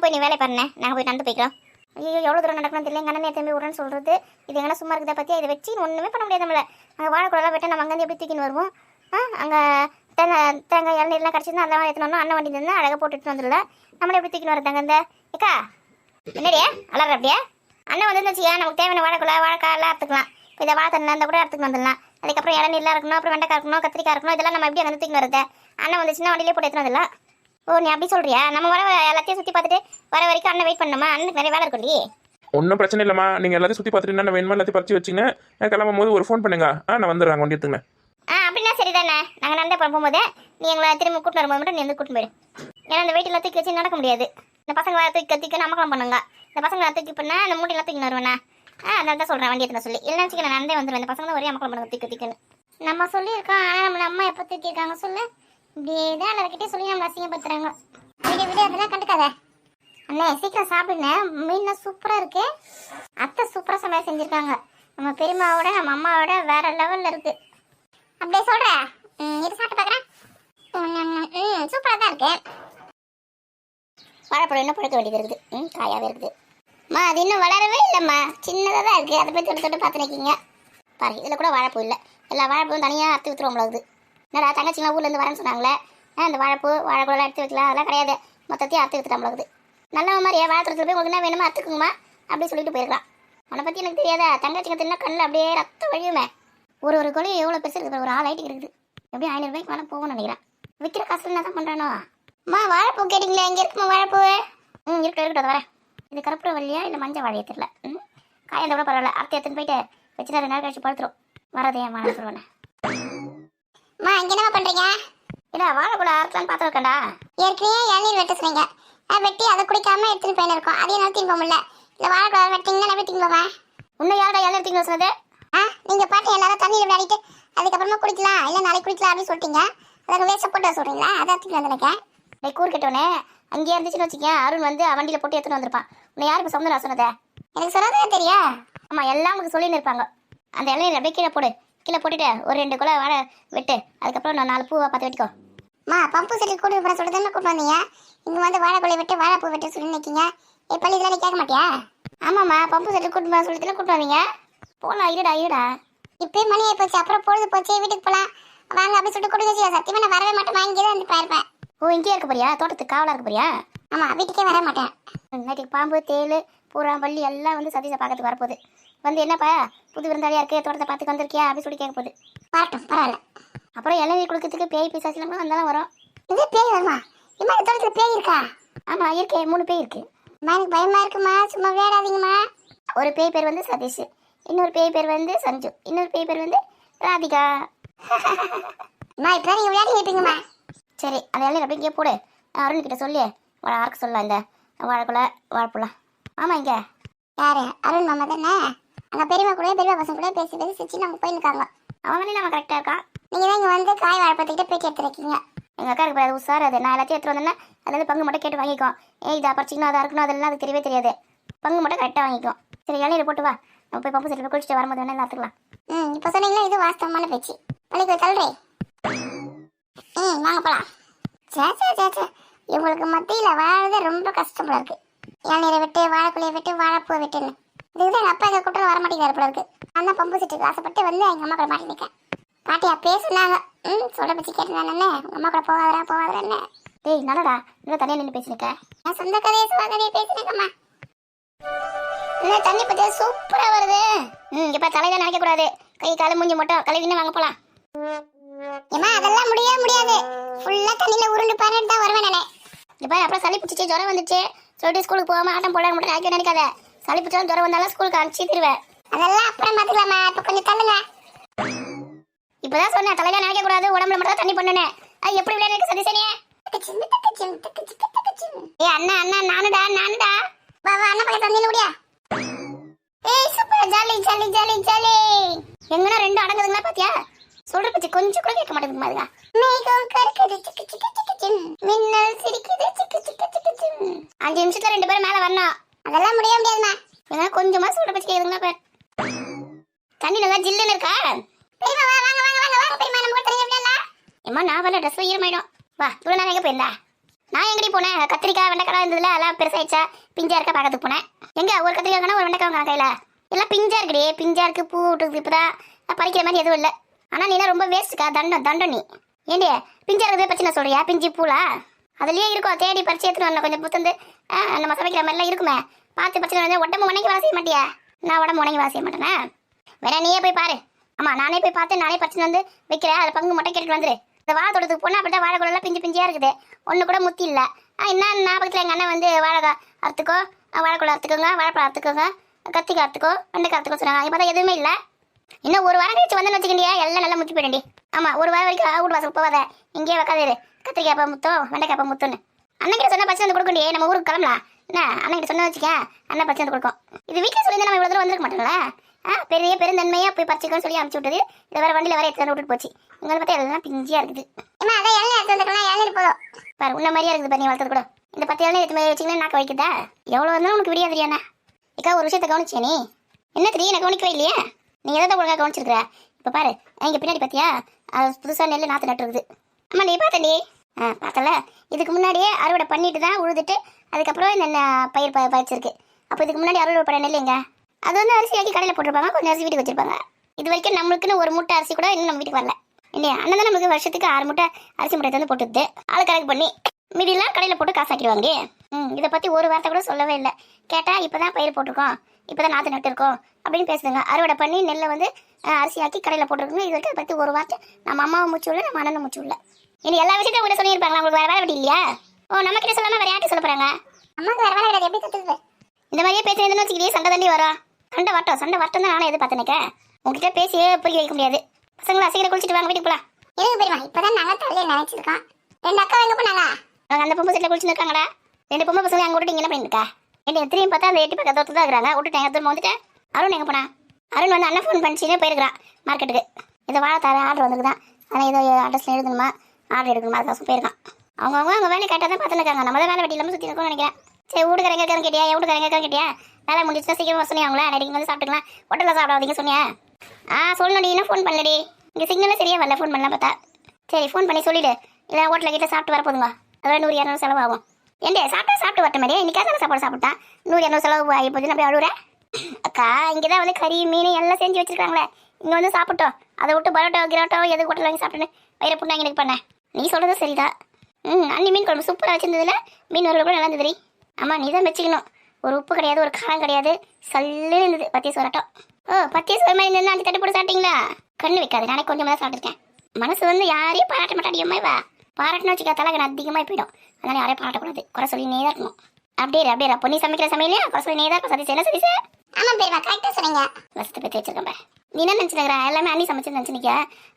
போய் நீ வேலை பண்ணேன் நாங்கள் போய் நடந்து போய்க்கிறோம். ஐயோ எவ்வளோ தூரம் நடக்கணும் தெரியல. எங்கள் அண்ணன் திரும்பி விடுறேன்னு சொல்கிறது இது எங்கன்னா சும்மா இருக்குதா பற்றி இதை வச்சு ஒன்றுமே பண்ண முடியாது நம்மளை. அங்கே வாழைக்குழலாம் வெட்ட நம்ம அங்கேருந்து எப்படி தூக்கின்னு வருவோம்? ஆ அங்கே தேங்காய் தேங்காய் இளநீர்லாம் கிடச்சிருந்தா அதெல்லாம் எடுத்துனோம் அண்ணன் வண்டி இருந்தால் அழகாக போட்டுட்டு வந்துடல நம்மளே எப்படி தூக்கின்னு வரதாங்க இந்த ஏக்கா என்னடியா அலற அப்படியே? அண்ணன் வந்து வச்சுக்கா. நமக்கு தேவையான வாழைக்குழா வாழைக்காய் எல்லாம் அறுத்துக்கலாம் இப்போ இதை வாழை தண்ணி இருந்தால் கூட அறுத்துக்கு வந்துடலாம். அதுக்கப்புறம் இளநீர்லாம் இருக்கணும் அப்புறம் வெண்டைக்காய் இருக்கணும் கத்திரிக்காய் இருக்கணும் இதெல்லாம் நம்ம எப்படி அங்கே தூக்கின்னு வருது அண்ணன் வந்துச்சுன்னா வண்டியிலே போட்டு எடுத்துன்னு வந்துடலாம். ஓ நீ அப்படி சொல்றியா? நம்ம வர எல்லாத்தையும் சுற்றி பார்த்துட்டு வர வரைக்கும் அண்ணன் வெயிட் பண்ணணுமா? அண்ணனுக்கு நிறைய வேலை இருக்கும்டி. ஒன்றும் பிரச்சனை இல்லைம்மா. நீங்கள் எல்லாத்தையும் சுற்றி பார்த்துட்டு என்ன வேணுமா எல்லாத்தையும் பறிச்சு வச்சுங்க. கிளம்பும் போது ஒரு ஃபோன் பண்ணுங்க. ஆ நான் வந்துடுறேன். வண்டி எடுத்துங்க ஆ அப்படின்னா சரிதானே. நாங்கள் நடந்தே போகும்போது நீ எங்களை திரும்ப கூட்டிட்டு வரும்போது மட்டும் நீ வந்து கூட்டிட்டு போயிடு. ஏன்னா இந்த வெயிட்டெல்லாம் தூக்கி வச்சு நடக்க முடியாது. இந்த பசங்க வேறு தூக்கி தூக்கி நமக்கலாம் பண்ணுங்க. இந்த பசங்க தூக்கி பண்ணால் அந்த மூட்டையெல்லாம் தூக்கி வருவேண்ணா ஆ அதனால தான் சொல்கிறேன் வண்டி எடுத்துன சொல்லி. இல்லைன்னு வச்சுக்க நான் நடந்தே வந்துடுவேன். இந்த பசங்க தான் ஒரே மக்கள் பண்ணுங்க. தூக்கி தூக்கின்னு. நம்ம சொல்லியிருக்கோம். ஆனால் நம்மள அம்மா எப்போ தூக்கியிருக்காங்க? சொல்லு. இப்படியே தான் எல்லாருக்கிட்டே சொல்லி நம்மளை அசிங்கப்படுத்துறாங்க. விடு விட அதெல்லாம் கண்டுக்காத. அண்ணே சீக்கிரம் சாப்பிடுங்க மீன்லாம் சூப்பராக இருக்கு. அத்தை சூப்பராக சமையல் செஞ்சுருக்காங்க. நம்ம பெரியம்மாவோட நம்ம அம்மாவோட வேற லெவலில் இருக்கு. அப்படியே சொல்ற. ம், இது சாப்பிட்டு பார்க்குறேன். ம் சூப்பராக தான் இருக்கு. வாழைப்பழம் இன்னும் பழுக்க வேண்டியது இருக்குது. ம் காயாகவே இருக்குது. அம்மா அது இன்னும் வளரவே இல்லைம்மா. சின்னதாக தான் இருக்குது அதை போய் தொட்டு தொட்டு பார்த்து நிற்கிங்க இதில் கூட வாழைப்பூ இல்லை. எல்லா வாழைப்பூவும் தனியாக அறுத்து வித்துருவோம் உங்களுக்கு என்னடா தங்கச்சிங்க ஊர்லேருந்து வரேன்னு சொன்னாங்களே? அந்த வாழைப்பூ வாழைப்பழம் எடுத்து வைக்கலாம் அதெல்லாம் கிடையாது. மொத்தத்தையும் அறுத்து வித்துட்டோம் இருக்குது. நல்ல வாழை வாழைத்தரத்தில் போய் உங்களுக்கு என்ன வேணுமோ அத்துக்குங்கம்மா அப்படின்னு சொல்லிட்டு போயிருக்கலாம் அவனை பற்றி எனக்கு தெரியாதா? தங்கச்சிங்க தின்னா கண்ணில் அப்படியே ரத்தம் வழியுமே. ஒரு ஒரு கொலையும் எவ்வளோ பெருசு இருக்குது ஒரு ஆள் ஹைட்டுக்கு இருக்குது. எப்படியும் ஐநூறுபாய்க்கு மேலே போகணும்னு நினைக்கிறேன். விற்கிற காசு என்ன தான் பண்ணுறானோ அம்மா வாழைப்பூ கேட்டிங்களே எங்கே இருக்குமா வாழைப்பூ? ம் இருக்கட்டும் இருக்கட்டும் வரேன். இது கருப்புற வழியா இல்லை மஞ்சள் வாழையை தெரியல. ம் காயந்த கூட பரவாயில்ல. அத்தை எடுத்துன்னு போயிட்டு வச்சுட்டு ரெண்டு நாள் கழிச்சு பழுத்துரும் வரதே ஏன் வாழை சொல்லுவேன் இங்க என்ன பண்றீங்க? இல்லை வாழைப்பழ அறுக்கலான்னு பார்த்து இருக்கேன்டா ஏற்கனவே இளநீர் வெட்ட சொன்னீங்க. அதை வெட்டி அதை குடிக்காம எடுத்துட்டு போயின்னு இருக்கோம் அதையும் நான் திரும்ப முடியல. இல்லை வாழைப்பழம் வெட்டிங்கன்னா நான் வெட்டிங்க போவேன் யாரோட இலை எடுத்தீங்க சொன்னது? ஆ நீங்க பாட்டு எல்லாரும் தண்ணியில் விளையாடிட்டு அதுக்கப்புறமா குடிக்கலாம். இல்லை நாளைக்கு குடிக்கலாம் அப்படின்னு சொல்லிட்டீங்க. அதை வேஸ்ட் போட்டு சொல்றீங்களா? அதான் திருப்பி வந்து நினைக்கிறேன் டேய் கூறு கட்டவனே அங்கேயே இருந்துச்சுன்னு வச்சுக்கேன். அருண் வந்து வண்டியில் போட்டு எடுத்துன்னு வந்திருப்பான். உன்னை யாருக்கு சொந்தம் சொன்னதே? எனக்கு சொன்னதே தெரியா ஆமாம் எல்லாம் உங்களுக்கு சொல்லின்னு இருப்பாங்க. அந்த இலையில அப்படியே கீழே போடு. கீழே போட்டுட்டு ஒரு ரெண்டு குலை வாழை வெட்டு. அதுக்கப்புறம் நான் நாலு பூவை பார்த்து வெட்டிக்கோ. மா பம்பு செட்டில் கூட்டு போற சொல்லிட்டு தானே கூட்டு வந்தீங்க? இங்க வந்து வாழைப்பழம் வெட்டு வாழைப்பூ வெட்டு சொல்லி நிற்கீங்க இப்போ இதெல்லாம் நீ கேட்க மாட்டியா? ஆமாம்மா பம்பு செட்டு கூட்டு போக சொல்லிட்டு கூட்டு வந்தீங்க. போகலாம் இருடா இருடா. இப்போ மணி ஆகி போச்சு. அப்புறம் பொழுது போச்சு. வீட்டுக்கு போலாம். வாங்க அப்படி சொல்லிட்டு கொடுக்க செய்ய சத்தியமா நான் வரவே மாட்டேன் வாங்கி தான் வந்து பாருப்பேன் ஓ இங்கேயே இருக்க போறியா? தோட்டத்துக்கு காவலா இருக்க போறியா? ஆமா வீட்டுக்கே வர மாட்டேன். நைட்டுக்கு பாம்பு தேள் பூரா வள்ளி எல்லாம் வந்து சதீஷை பார்க்கறதுக்கு வரப்போகுது. வந்து என்னப்பா புது விருந்தாளியா இருக்கு? தோட்டத்தை பார்த்துக்கு வந்திருக்கியா? அப்படின்னு சொல்லி கேட்க போகுது. வரட்டும் பரவாயில்ல. அப்புறம் இளநீர் குளிக்கிறதுக்கு பேய் பிசாசிலாம் வந்தாலும் வரும். இது பேய் வருமா? இம்மா தோட்டத்துல பேய் இருக்கா? ஆமா இருக்கே. மூணு பேய் இருக்கு. அம்மா எனக்கு பயமா இருக்குமா? சும்மா வேடாதீங்கம்மா ஒரு பேய் பேர் வந்து சதீஷ் இன்னொரு பேய் பேர் வந்து சஞ்சு இன்னொரு பேய் பேர் வந்து ராதிகா. அம்மா இப்பதான் நீங்க விளையாடி இருப்பீங்கம்மா சரி அந்த இளநீர் அப்படியே இங்கே போடு. அருண் கிட்ட சொல்லி. அறக்க சொல்லலாம் இந்த வாழைக்குலை வாழைப்பழம் ஆமா இங்க. யாரு? அருண் மாமா தானே? அங்க பெரியம்மா கூட பெரியம்மா பசங்க கூட பேசி பேசி சிரிச்சு நம்ம போயிருக்காங்க வேலையில் அவன் கரெக்டாக இருக்கான் நீங்க தான் இங்க வந்து காய் வாழைப்பழத்துக்கிட்ட பேச்சு எடுத்துருக்கீங்க எங்கள் அக்கா இருக்கு உசார் அது நான் எல்லாத்தையும் எடுத்துட்டு வந்தேன்னா அதுலேருந்து பங்கு மட்டும் கேட்டு வாங்கிக்கோ ஏய் இதை பறிச்சிக்கணும் அதை இருக்கணும் அதெல்லாம் அது தெரியவே தெரியாது. பங்கு மட்டும் கரெக்டாக வாங்கிக்கும் சரி இளநீர் போட்டு வா. நம்ம போய் பம்பு செட்டில் குளிச்சுட்டு வரும்போது வேணா பார்த்துக்கலாம் ம் இப்போ சொன்னீங்களா இது வாஸ்தவமான பேச்சு. பள்ளிக்கு தள்ளுறே. ம் வாங்க போலாம். சே சே சே சே இவங்களுக்கு மத்தியில் வாழறது ரொம்ப கஷ்டமா இருக்கு. இளநீரை விட்டு வாழைக்குள்ளைய விட்டு வாழைப்பூ விட்டுன்னு. இதுக்கு எங்கள் அப்பா எங்கள் கூட்டம் வர மாட்டேங்கிறாரு போல இருக்கு. நான் தான் பம்பு செட்டுக்கு ஆசைப்பட்டு வந்து எங்கள் அம்மா கூட மாட்டி நிற்கேன் பாட்டியா பேசுனாங்க. ம் சொல்ல பற்றி கேட்டுனானே உங்கள் அம்மா கூட போகாதரா போகாதரன்னு டேய் நல்லடா இன்னும் தனியாக நின்று பேசினிருக்க? நான் சொந்த கதையை சுவ கதையை பேசினேங்கம்மா. என்ன தண்ணி பற்றியா சூப்பராக வருது. ம் இப்போ தலையில நினைக்கக்கூடாது கை காலு மூஞ்சி மட்டும் கழுவின்னு வாங்க போகலாம் ஏமா அதெல்லாம் முடியவே முடியாது. ஃபுல்லா தண்ணியில உருண்டு பண்ணிட்டு தான் வருவேன் நானே. இப்போ அப்புறம் சளி பிடிச்சிச்சு ஜுரம் வந்துச்சு. சொல்லிட்டு ஸ்கூலுக்கு போகாம ஆட்டம் போட மட்டும் நினைக்க நினைக்காத. சளி பிடிச்சாலும் ஜுரம் வந்தாலும் ஸ்கூலுக்கு அனுப்பிச்சு தருவேன். அதெல்லாம் அப்புறம் பார்த்துக்கலாமா? இப்போ கொஞ்சம் தள்ளுங்க. இப்போதான் சொன்னேன் தலையில நினைக்கக்கூடாது உடம்புல மட்டும் தான் தண்ணி பண்ணுனேன் அது எப்படி விளையாடு சதீசனியே அண்ணா அண்ணா நானுடா நானுடா. வா வா அண்ணா பக்கத்துல முடியா ஏய் super jolly jolly jolly jolly. எங்கன்னா ரெண்டு அடங்குதுங்களா பாத்தியா? சொல்ற பத்தி கொஞ்சம் கூட கேட்க மாட்டேங்குது அதுங்க மேகம் கருக்குது சிக்கு சிக்கு சிக்கு மின்னல் சிரிக்குது சிக்கு சிக்கு சிக்கு. அஞ்சு நிமிஷத்துல ரெண்டு பேரும் மேல வரணும். அதெல்லாம் முடிய முடியாதுமா ஏன்னா கொஞ்சமா சூட பச்சை கேக்குதுங்களா பேர் தண்ணி நல்லா ஜில்லுன்னு இருக்கா? பெரியமா வா வாங்க வாங்க வாங்க வாங்க பெரியமா நம்ம கூட தெரியல விடல ஏமா நான் வரல ட்ரெஸ் ஈரமாயிடும். வா இவ்வளவு நேரம் எங்க போயிருந்தா? நான் எங்கடி போனேன்? கத்திரிக்காய் வெண்டைக்காய் இருந்ததுல எல்லாம் பெருசாயிடுச்சா? பிஞ்சா இருக்க பார்க்கறதுக்கு போனேன். எங்க ஒரு கத்திரிக்காய் வேணா ஒரு வெண்டைக்காய் வாங்க கையில. எல்லாம் பிஞ்சா இருக்குடி. பிஞ்சா இருக்கு பூ விட்டுருக்கு இப்பதான். பறிக்கிற மாதிரி எதுவும் இல்லை. ஆனா நீ ரொம்ப வேஸ்ட்டுக்கா தண்டம் தண்டம் நீ. ஏண்டி பிஞ்சா இருக்கிறத பற்றி நான் சொல்றியா? பிஞ்சு பூலா? அதுலயே இருக்கும். தேடி பறிச்சு எடுத்துட்டு வரணும். கொஞ்சம் புத்தந்து ஆ, நம்ம சமைக்கிற மாதிரிலாம் இருக்குமே. பார்த்து பறிச்சு வந்து உடம்பு உணங்கி வாசிய மாட்டியா? நான் உடம்பு உணங்கி வாசிய மாட்டேனே? வேற நீயே போய் பாரு. ஆமா நானே போய் பார்த்து நானே பறிச்சு வந்து வைக்கிறேன். அது பங்கு மட்டும் கேட்டுட்டு வந்துரு. இந்த வாழை தோட்டத்துக்கு போனால் அப்படிதான் வாழை குழலாம் பிஞ்சு பிஞ்சியாக இருக்குது. ஒன்று கூட முத்தி இல்லை. ஆ, என்ன ஞாபகத்தில் எங்கள் அண்ணன் வந்து வாழை அறுத்துக்கோ? வாழைக்குள்ள அறுத்துக்கோங்க. வாழைப்பழம் அறுத்துக்கோங்க. கத்திக்காய் அறுத்துக்கோ. வெண்டைக்காய் அறுத்துக்கோ சொன்னாங்க. இப்போ தான் எதுவுமே இல்லை. இன்னும் ஒரு வாரம் கழிச்சு வந்து வச்சுக்கிண்டியா எல்லாம் நல்லா முத்தி போயிடண்டி ஆமாம் ஒரு வாரம் வரைக்கும் வீட்டு வாசல் போவாத இங்கேயே வைக்காதே கத்திரிக்காய் பா முத்தம் வெண்டைக்காய் பா முத்தம்னு அண்ணன் சொன்னா பச்சை வந்து கொடுக்கண்டி நம்ம ஊருக்கு கிளம்பலாம். என்ன? அண்ணன் கிட்ட சொன்ன வச்சுக்க அண்ணன் பச்சை வந்து கொடுக்கும். இது வீட்டில் சொல்லி நம்ம இவ்வளோ தூரம் வந்திருக்க மாட்டோம்ல? ஆ பெரிய பெருந்தன்மையா போய் பறிச்சுக்கோன்னு சொல்லி அனுப்பிச்சு விட்டது. இதை வேற வண்டியில் வர எடுத்து விட்டுட்டு போச்சு. வந்து பார்த்தா எல்லாம் பிஞ்சியா இருக்குது. ஏமா அதான் இளநீர் எடுத்து வந்துக்கலாம் இளநீர் போதும். பாரு உன்ன மாதிரியா இருக்குது பாரு நீ வளர்த்தது கூட. இந்த பத்து இளநீர் எடுத்து மாதிரி வச்சுக்கினா நாக்க வைக்குதா எவ்வளோ இருந்தாலும் உனக்கு விடியா தெரியாண்ணா இக்கா ஒரு விஷயத்தை கவனிச்சியா நீ? என்ன தெரியும் எனக்கு கவனிக்கவே இல்லையா? நீ எதை தான் ஒழுங்காக கவனிச்சிருக்கிற? இப்போ பாரு இங்கே பின்னாடி பார்த்தியா அது புதுசாக நெல் நாற்று நட்டுருக்குது. ஆமா நீ பார்த்தண்டி ஆ பார்த்தல இதுக்கு முன்னாடியே அறுவடை பண்ணிட்டு தான் உழுதுட்டு அதுக்கப்புறம் இந்த பயிர் ப பறிச்சிருக்கு. அப்போ இதுக்கு முன்னாடி அறுவடை பண்ண இல்லைங்க அது வந்து அரிசி ஆக்கி கடையில் போட்டிருப்பாங்க. கொஞ்சம் அரிசி வீட்டுக்கு வச்சிருப்பாங்க. இது வரைக்கும் நம்மளுக்குன்னு ஒரு மூட்டை அரிசி கூட இன்னும் நம்ம வீட்டுக்கு வரல. இல்லையா? அண்ணன் தான் நமக்கு வருஷத்துக்கு ஆறு மூட்டை அரிசி மூட்டை வந்து போட்டுது. ஆள் கணக்கு பண்ணி. மீதியெல்லாம் கடையில் போட்டு காசு ஆக்கிடுவாங்க ம் இதை பற்றி ஒரு வார்த்தை கூட சொல்லவே இல்லை. கேட்டால் இப்போ தான் பயிர் போட்டிருக்கோம். இப்போ தான் நாற்று நட்டுருக்கோம். அப்படின்னு பேசுதுங்க. அறுவடை பண்ணி நெல்லை வந்து அஹ், அரிசி ஆக்கி கடையில் போட்டிருக்கோங்க. இது வரைக்கும் அதை பற்றி ஒரு வார்த்தை நம்ம அம்மாவை மூச்சு விடல நம்ம அண்ணனை மூச்சு விடல. இனி எல்லா விஷயத்தையும் உங்கள்கிட்ட சொல்லியிருப்பாங்களா? உங்களுக்கு வேறு வேலை வெட்டி இல்லையா? ஓ நம்ம கிட்ட சொல்லாமல் வேறு யார்கிட்ட சொல்ல போகிறாங்க அம்மாக்கு வேற வேலை கிடையாது. எப்படி கத்துக்குது இந்த மாதிரியே பேசுறதுன்னு வச்சுக்கிட்டே சண்டை தண்டி வரும் சண்டை வட்டம் சண்டை வட்டம் தான் நானும் எதிர்பார்த்து நிற்கிறேன் உங்ககிட்ட பேசியே புரிய வைக்க முடியாது. பசங்களா சீக்கிரம் குளிச்சுட்டு வாங்க வீட்டுக்கு போலாம். எதுக்கு பெரியமா இப்பதான் நாங்க தலையில நினைச்சிருக்கோம். ரெண்டு அக்கா எங்க போனாங்க? அவங்க அந்த பொம்பை செட்டில் குளிச்சுட்டு இருக்காங்கடா. ரெண்டு பொம்பை பசங்க அங்கே விட்டு என்ன பண்ணிட்டு இருக்கா? என்ன திரும்பி பார்த்தா அந்த எட்டி பக்கம் தோத்து தான் இருக்கிறாங்க. விட்டுட்டேன் திரும்ப வந்துட்டேன் அருண் எங்கே போனா? அருண் வந்து அண்ணன் ஃபோன் பண்ணிச்சுன்னு போயிருக்கிறான் மார்க்கெட்டுக்கு இதை வாழை தர ஆர்டர் வந்துருக்குதான். ஆனால் ஏதோ அட்ரஸில் எழுதணுமா? ஆர்டர் எடுக்கணுமா அதுக்காக போயிருக்கான். அவங்க அவங்க அவங்க வேலை கரெக்டாக தான் பார்த்துருக்காங்க இருக்காங்க நம்ம தான் வேலை வெட்டி இல்லாமல் சுற்றி இருக்கோம்னு நினைக்கிறேன். சரி வீட்டுக்காரங்க இருக்கான்னு கேட்டியா? எவ்வளோ கரெக்டாக கேட்டியா? வேலை முடிச்சுன்னா சீக்கிரம் வர சொன்னீங்களா நைட்டு வந்து சாப்பிட்டுக்கலாம். ஹோட்டலில் சாப்பிடாதீங்க சொன்னியா? ஆ சொல்லணுடி இன்னும் ஃபோன் பண்ணலடி. இங்கே சிக்னலே சரியா வரல. ஃபோன் பண்ணலாம் பார்த்தா. சரி ஃபோன் பண்ணி சொல்லிடு. இல்லை ஹோட்டலில் கிட்ட சாப்பிட்டு வர போதுங்க அதோட நூறு இரநூறு செலவாகும். ஏண்டே சாப்பிட்டா சாப்பிட்டு வரட்ட மாதிரியே இன்றைக்காக சாப்பாடு சாப்பிட்டா? நூறு இரநூறு செலவு ஆகி போச்சு நான் போய் அழுகுறேன் அக்கா இங்கே தான் வந்து கறி மீன் எல்லாம் செஞ்சு வச்சிருக்காங்களே. இங்கே வந்து சாப்பிட்டோம். அதை விட்டு பரோட்டா கிரோட்டோ எது ஹோட்டல் வாங்கி சாப்பிட்டுன்னு வயிறு புண்ணாங்க எனக்கு பண்ணேன் நீ சொல்கிறது சரிதான் ம் அண்ணி மீன் குழம்பு சூப்பராக வச்சிருந்ததுல. மீன் ஒரு கூட நல்லா இருந்தது ஆமாம் நீ தான் வச்சுக்கணும். ஒரு உப்பு கிடையாது ஒரு காரம் கிடையாது. சல்லுன்னு இருந்தது பத்திய சோரட்டம் ஓ பத்திய சோறு மாதிரி இருந்தால் அஞ்சு தட்டு போட்டு சாப்பிட்டீங்களா? கண்ணு வைக்காது நானே கொஞ்சமாக தான் சாப்பிட்டுருக்கேன். மனசு வந்து யாரையும் பாராட்ட மாட்டாடியம்மா வா பாராட்டினா வச்சுக்க தலைக்கு அதிகமாக போயிடும். அதனால யாரையும் பாராட்டக்கூடாது. குறை சொல்லி நீ தான் இருக்கணும். அப்படியே அப்படியே நீ சமைக்கிற சமையலையா? குறை சொல்லி நீ தான் இருக்கும் சதீஷ் என்ன சதீஷ்? ஆமா பெரியமா கரெக்டா சொன்னீங்க. வசத்தை பற்றி வச்சிருக்கேன். நீ என்ன நினச்சிருக்கிற? எல்லாமே அண்ணி சமைச்சு நினச்சிருக்க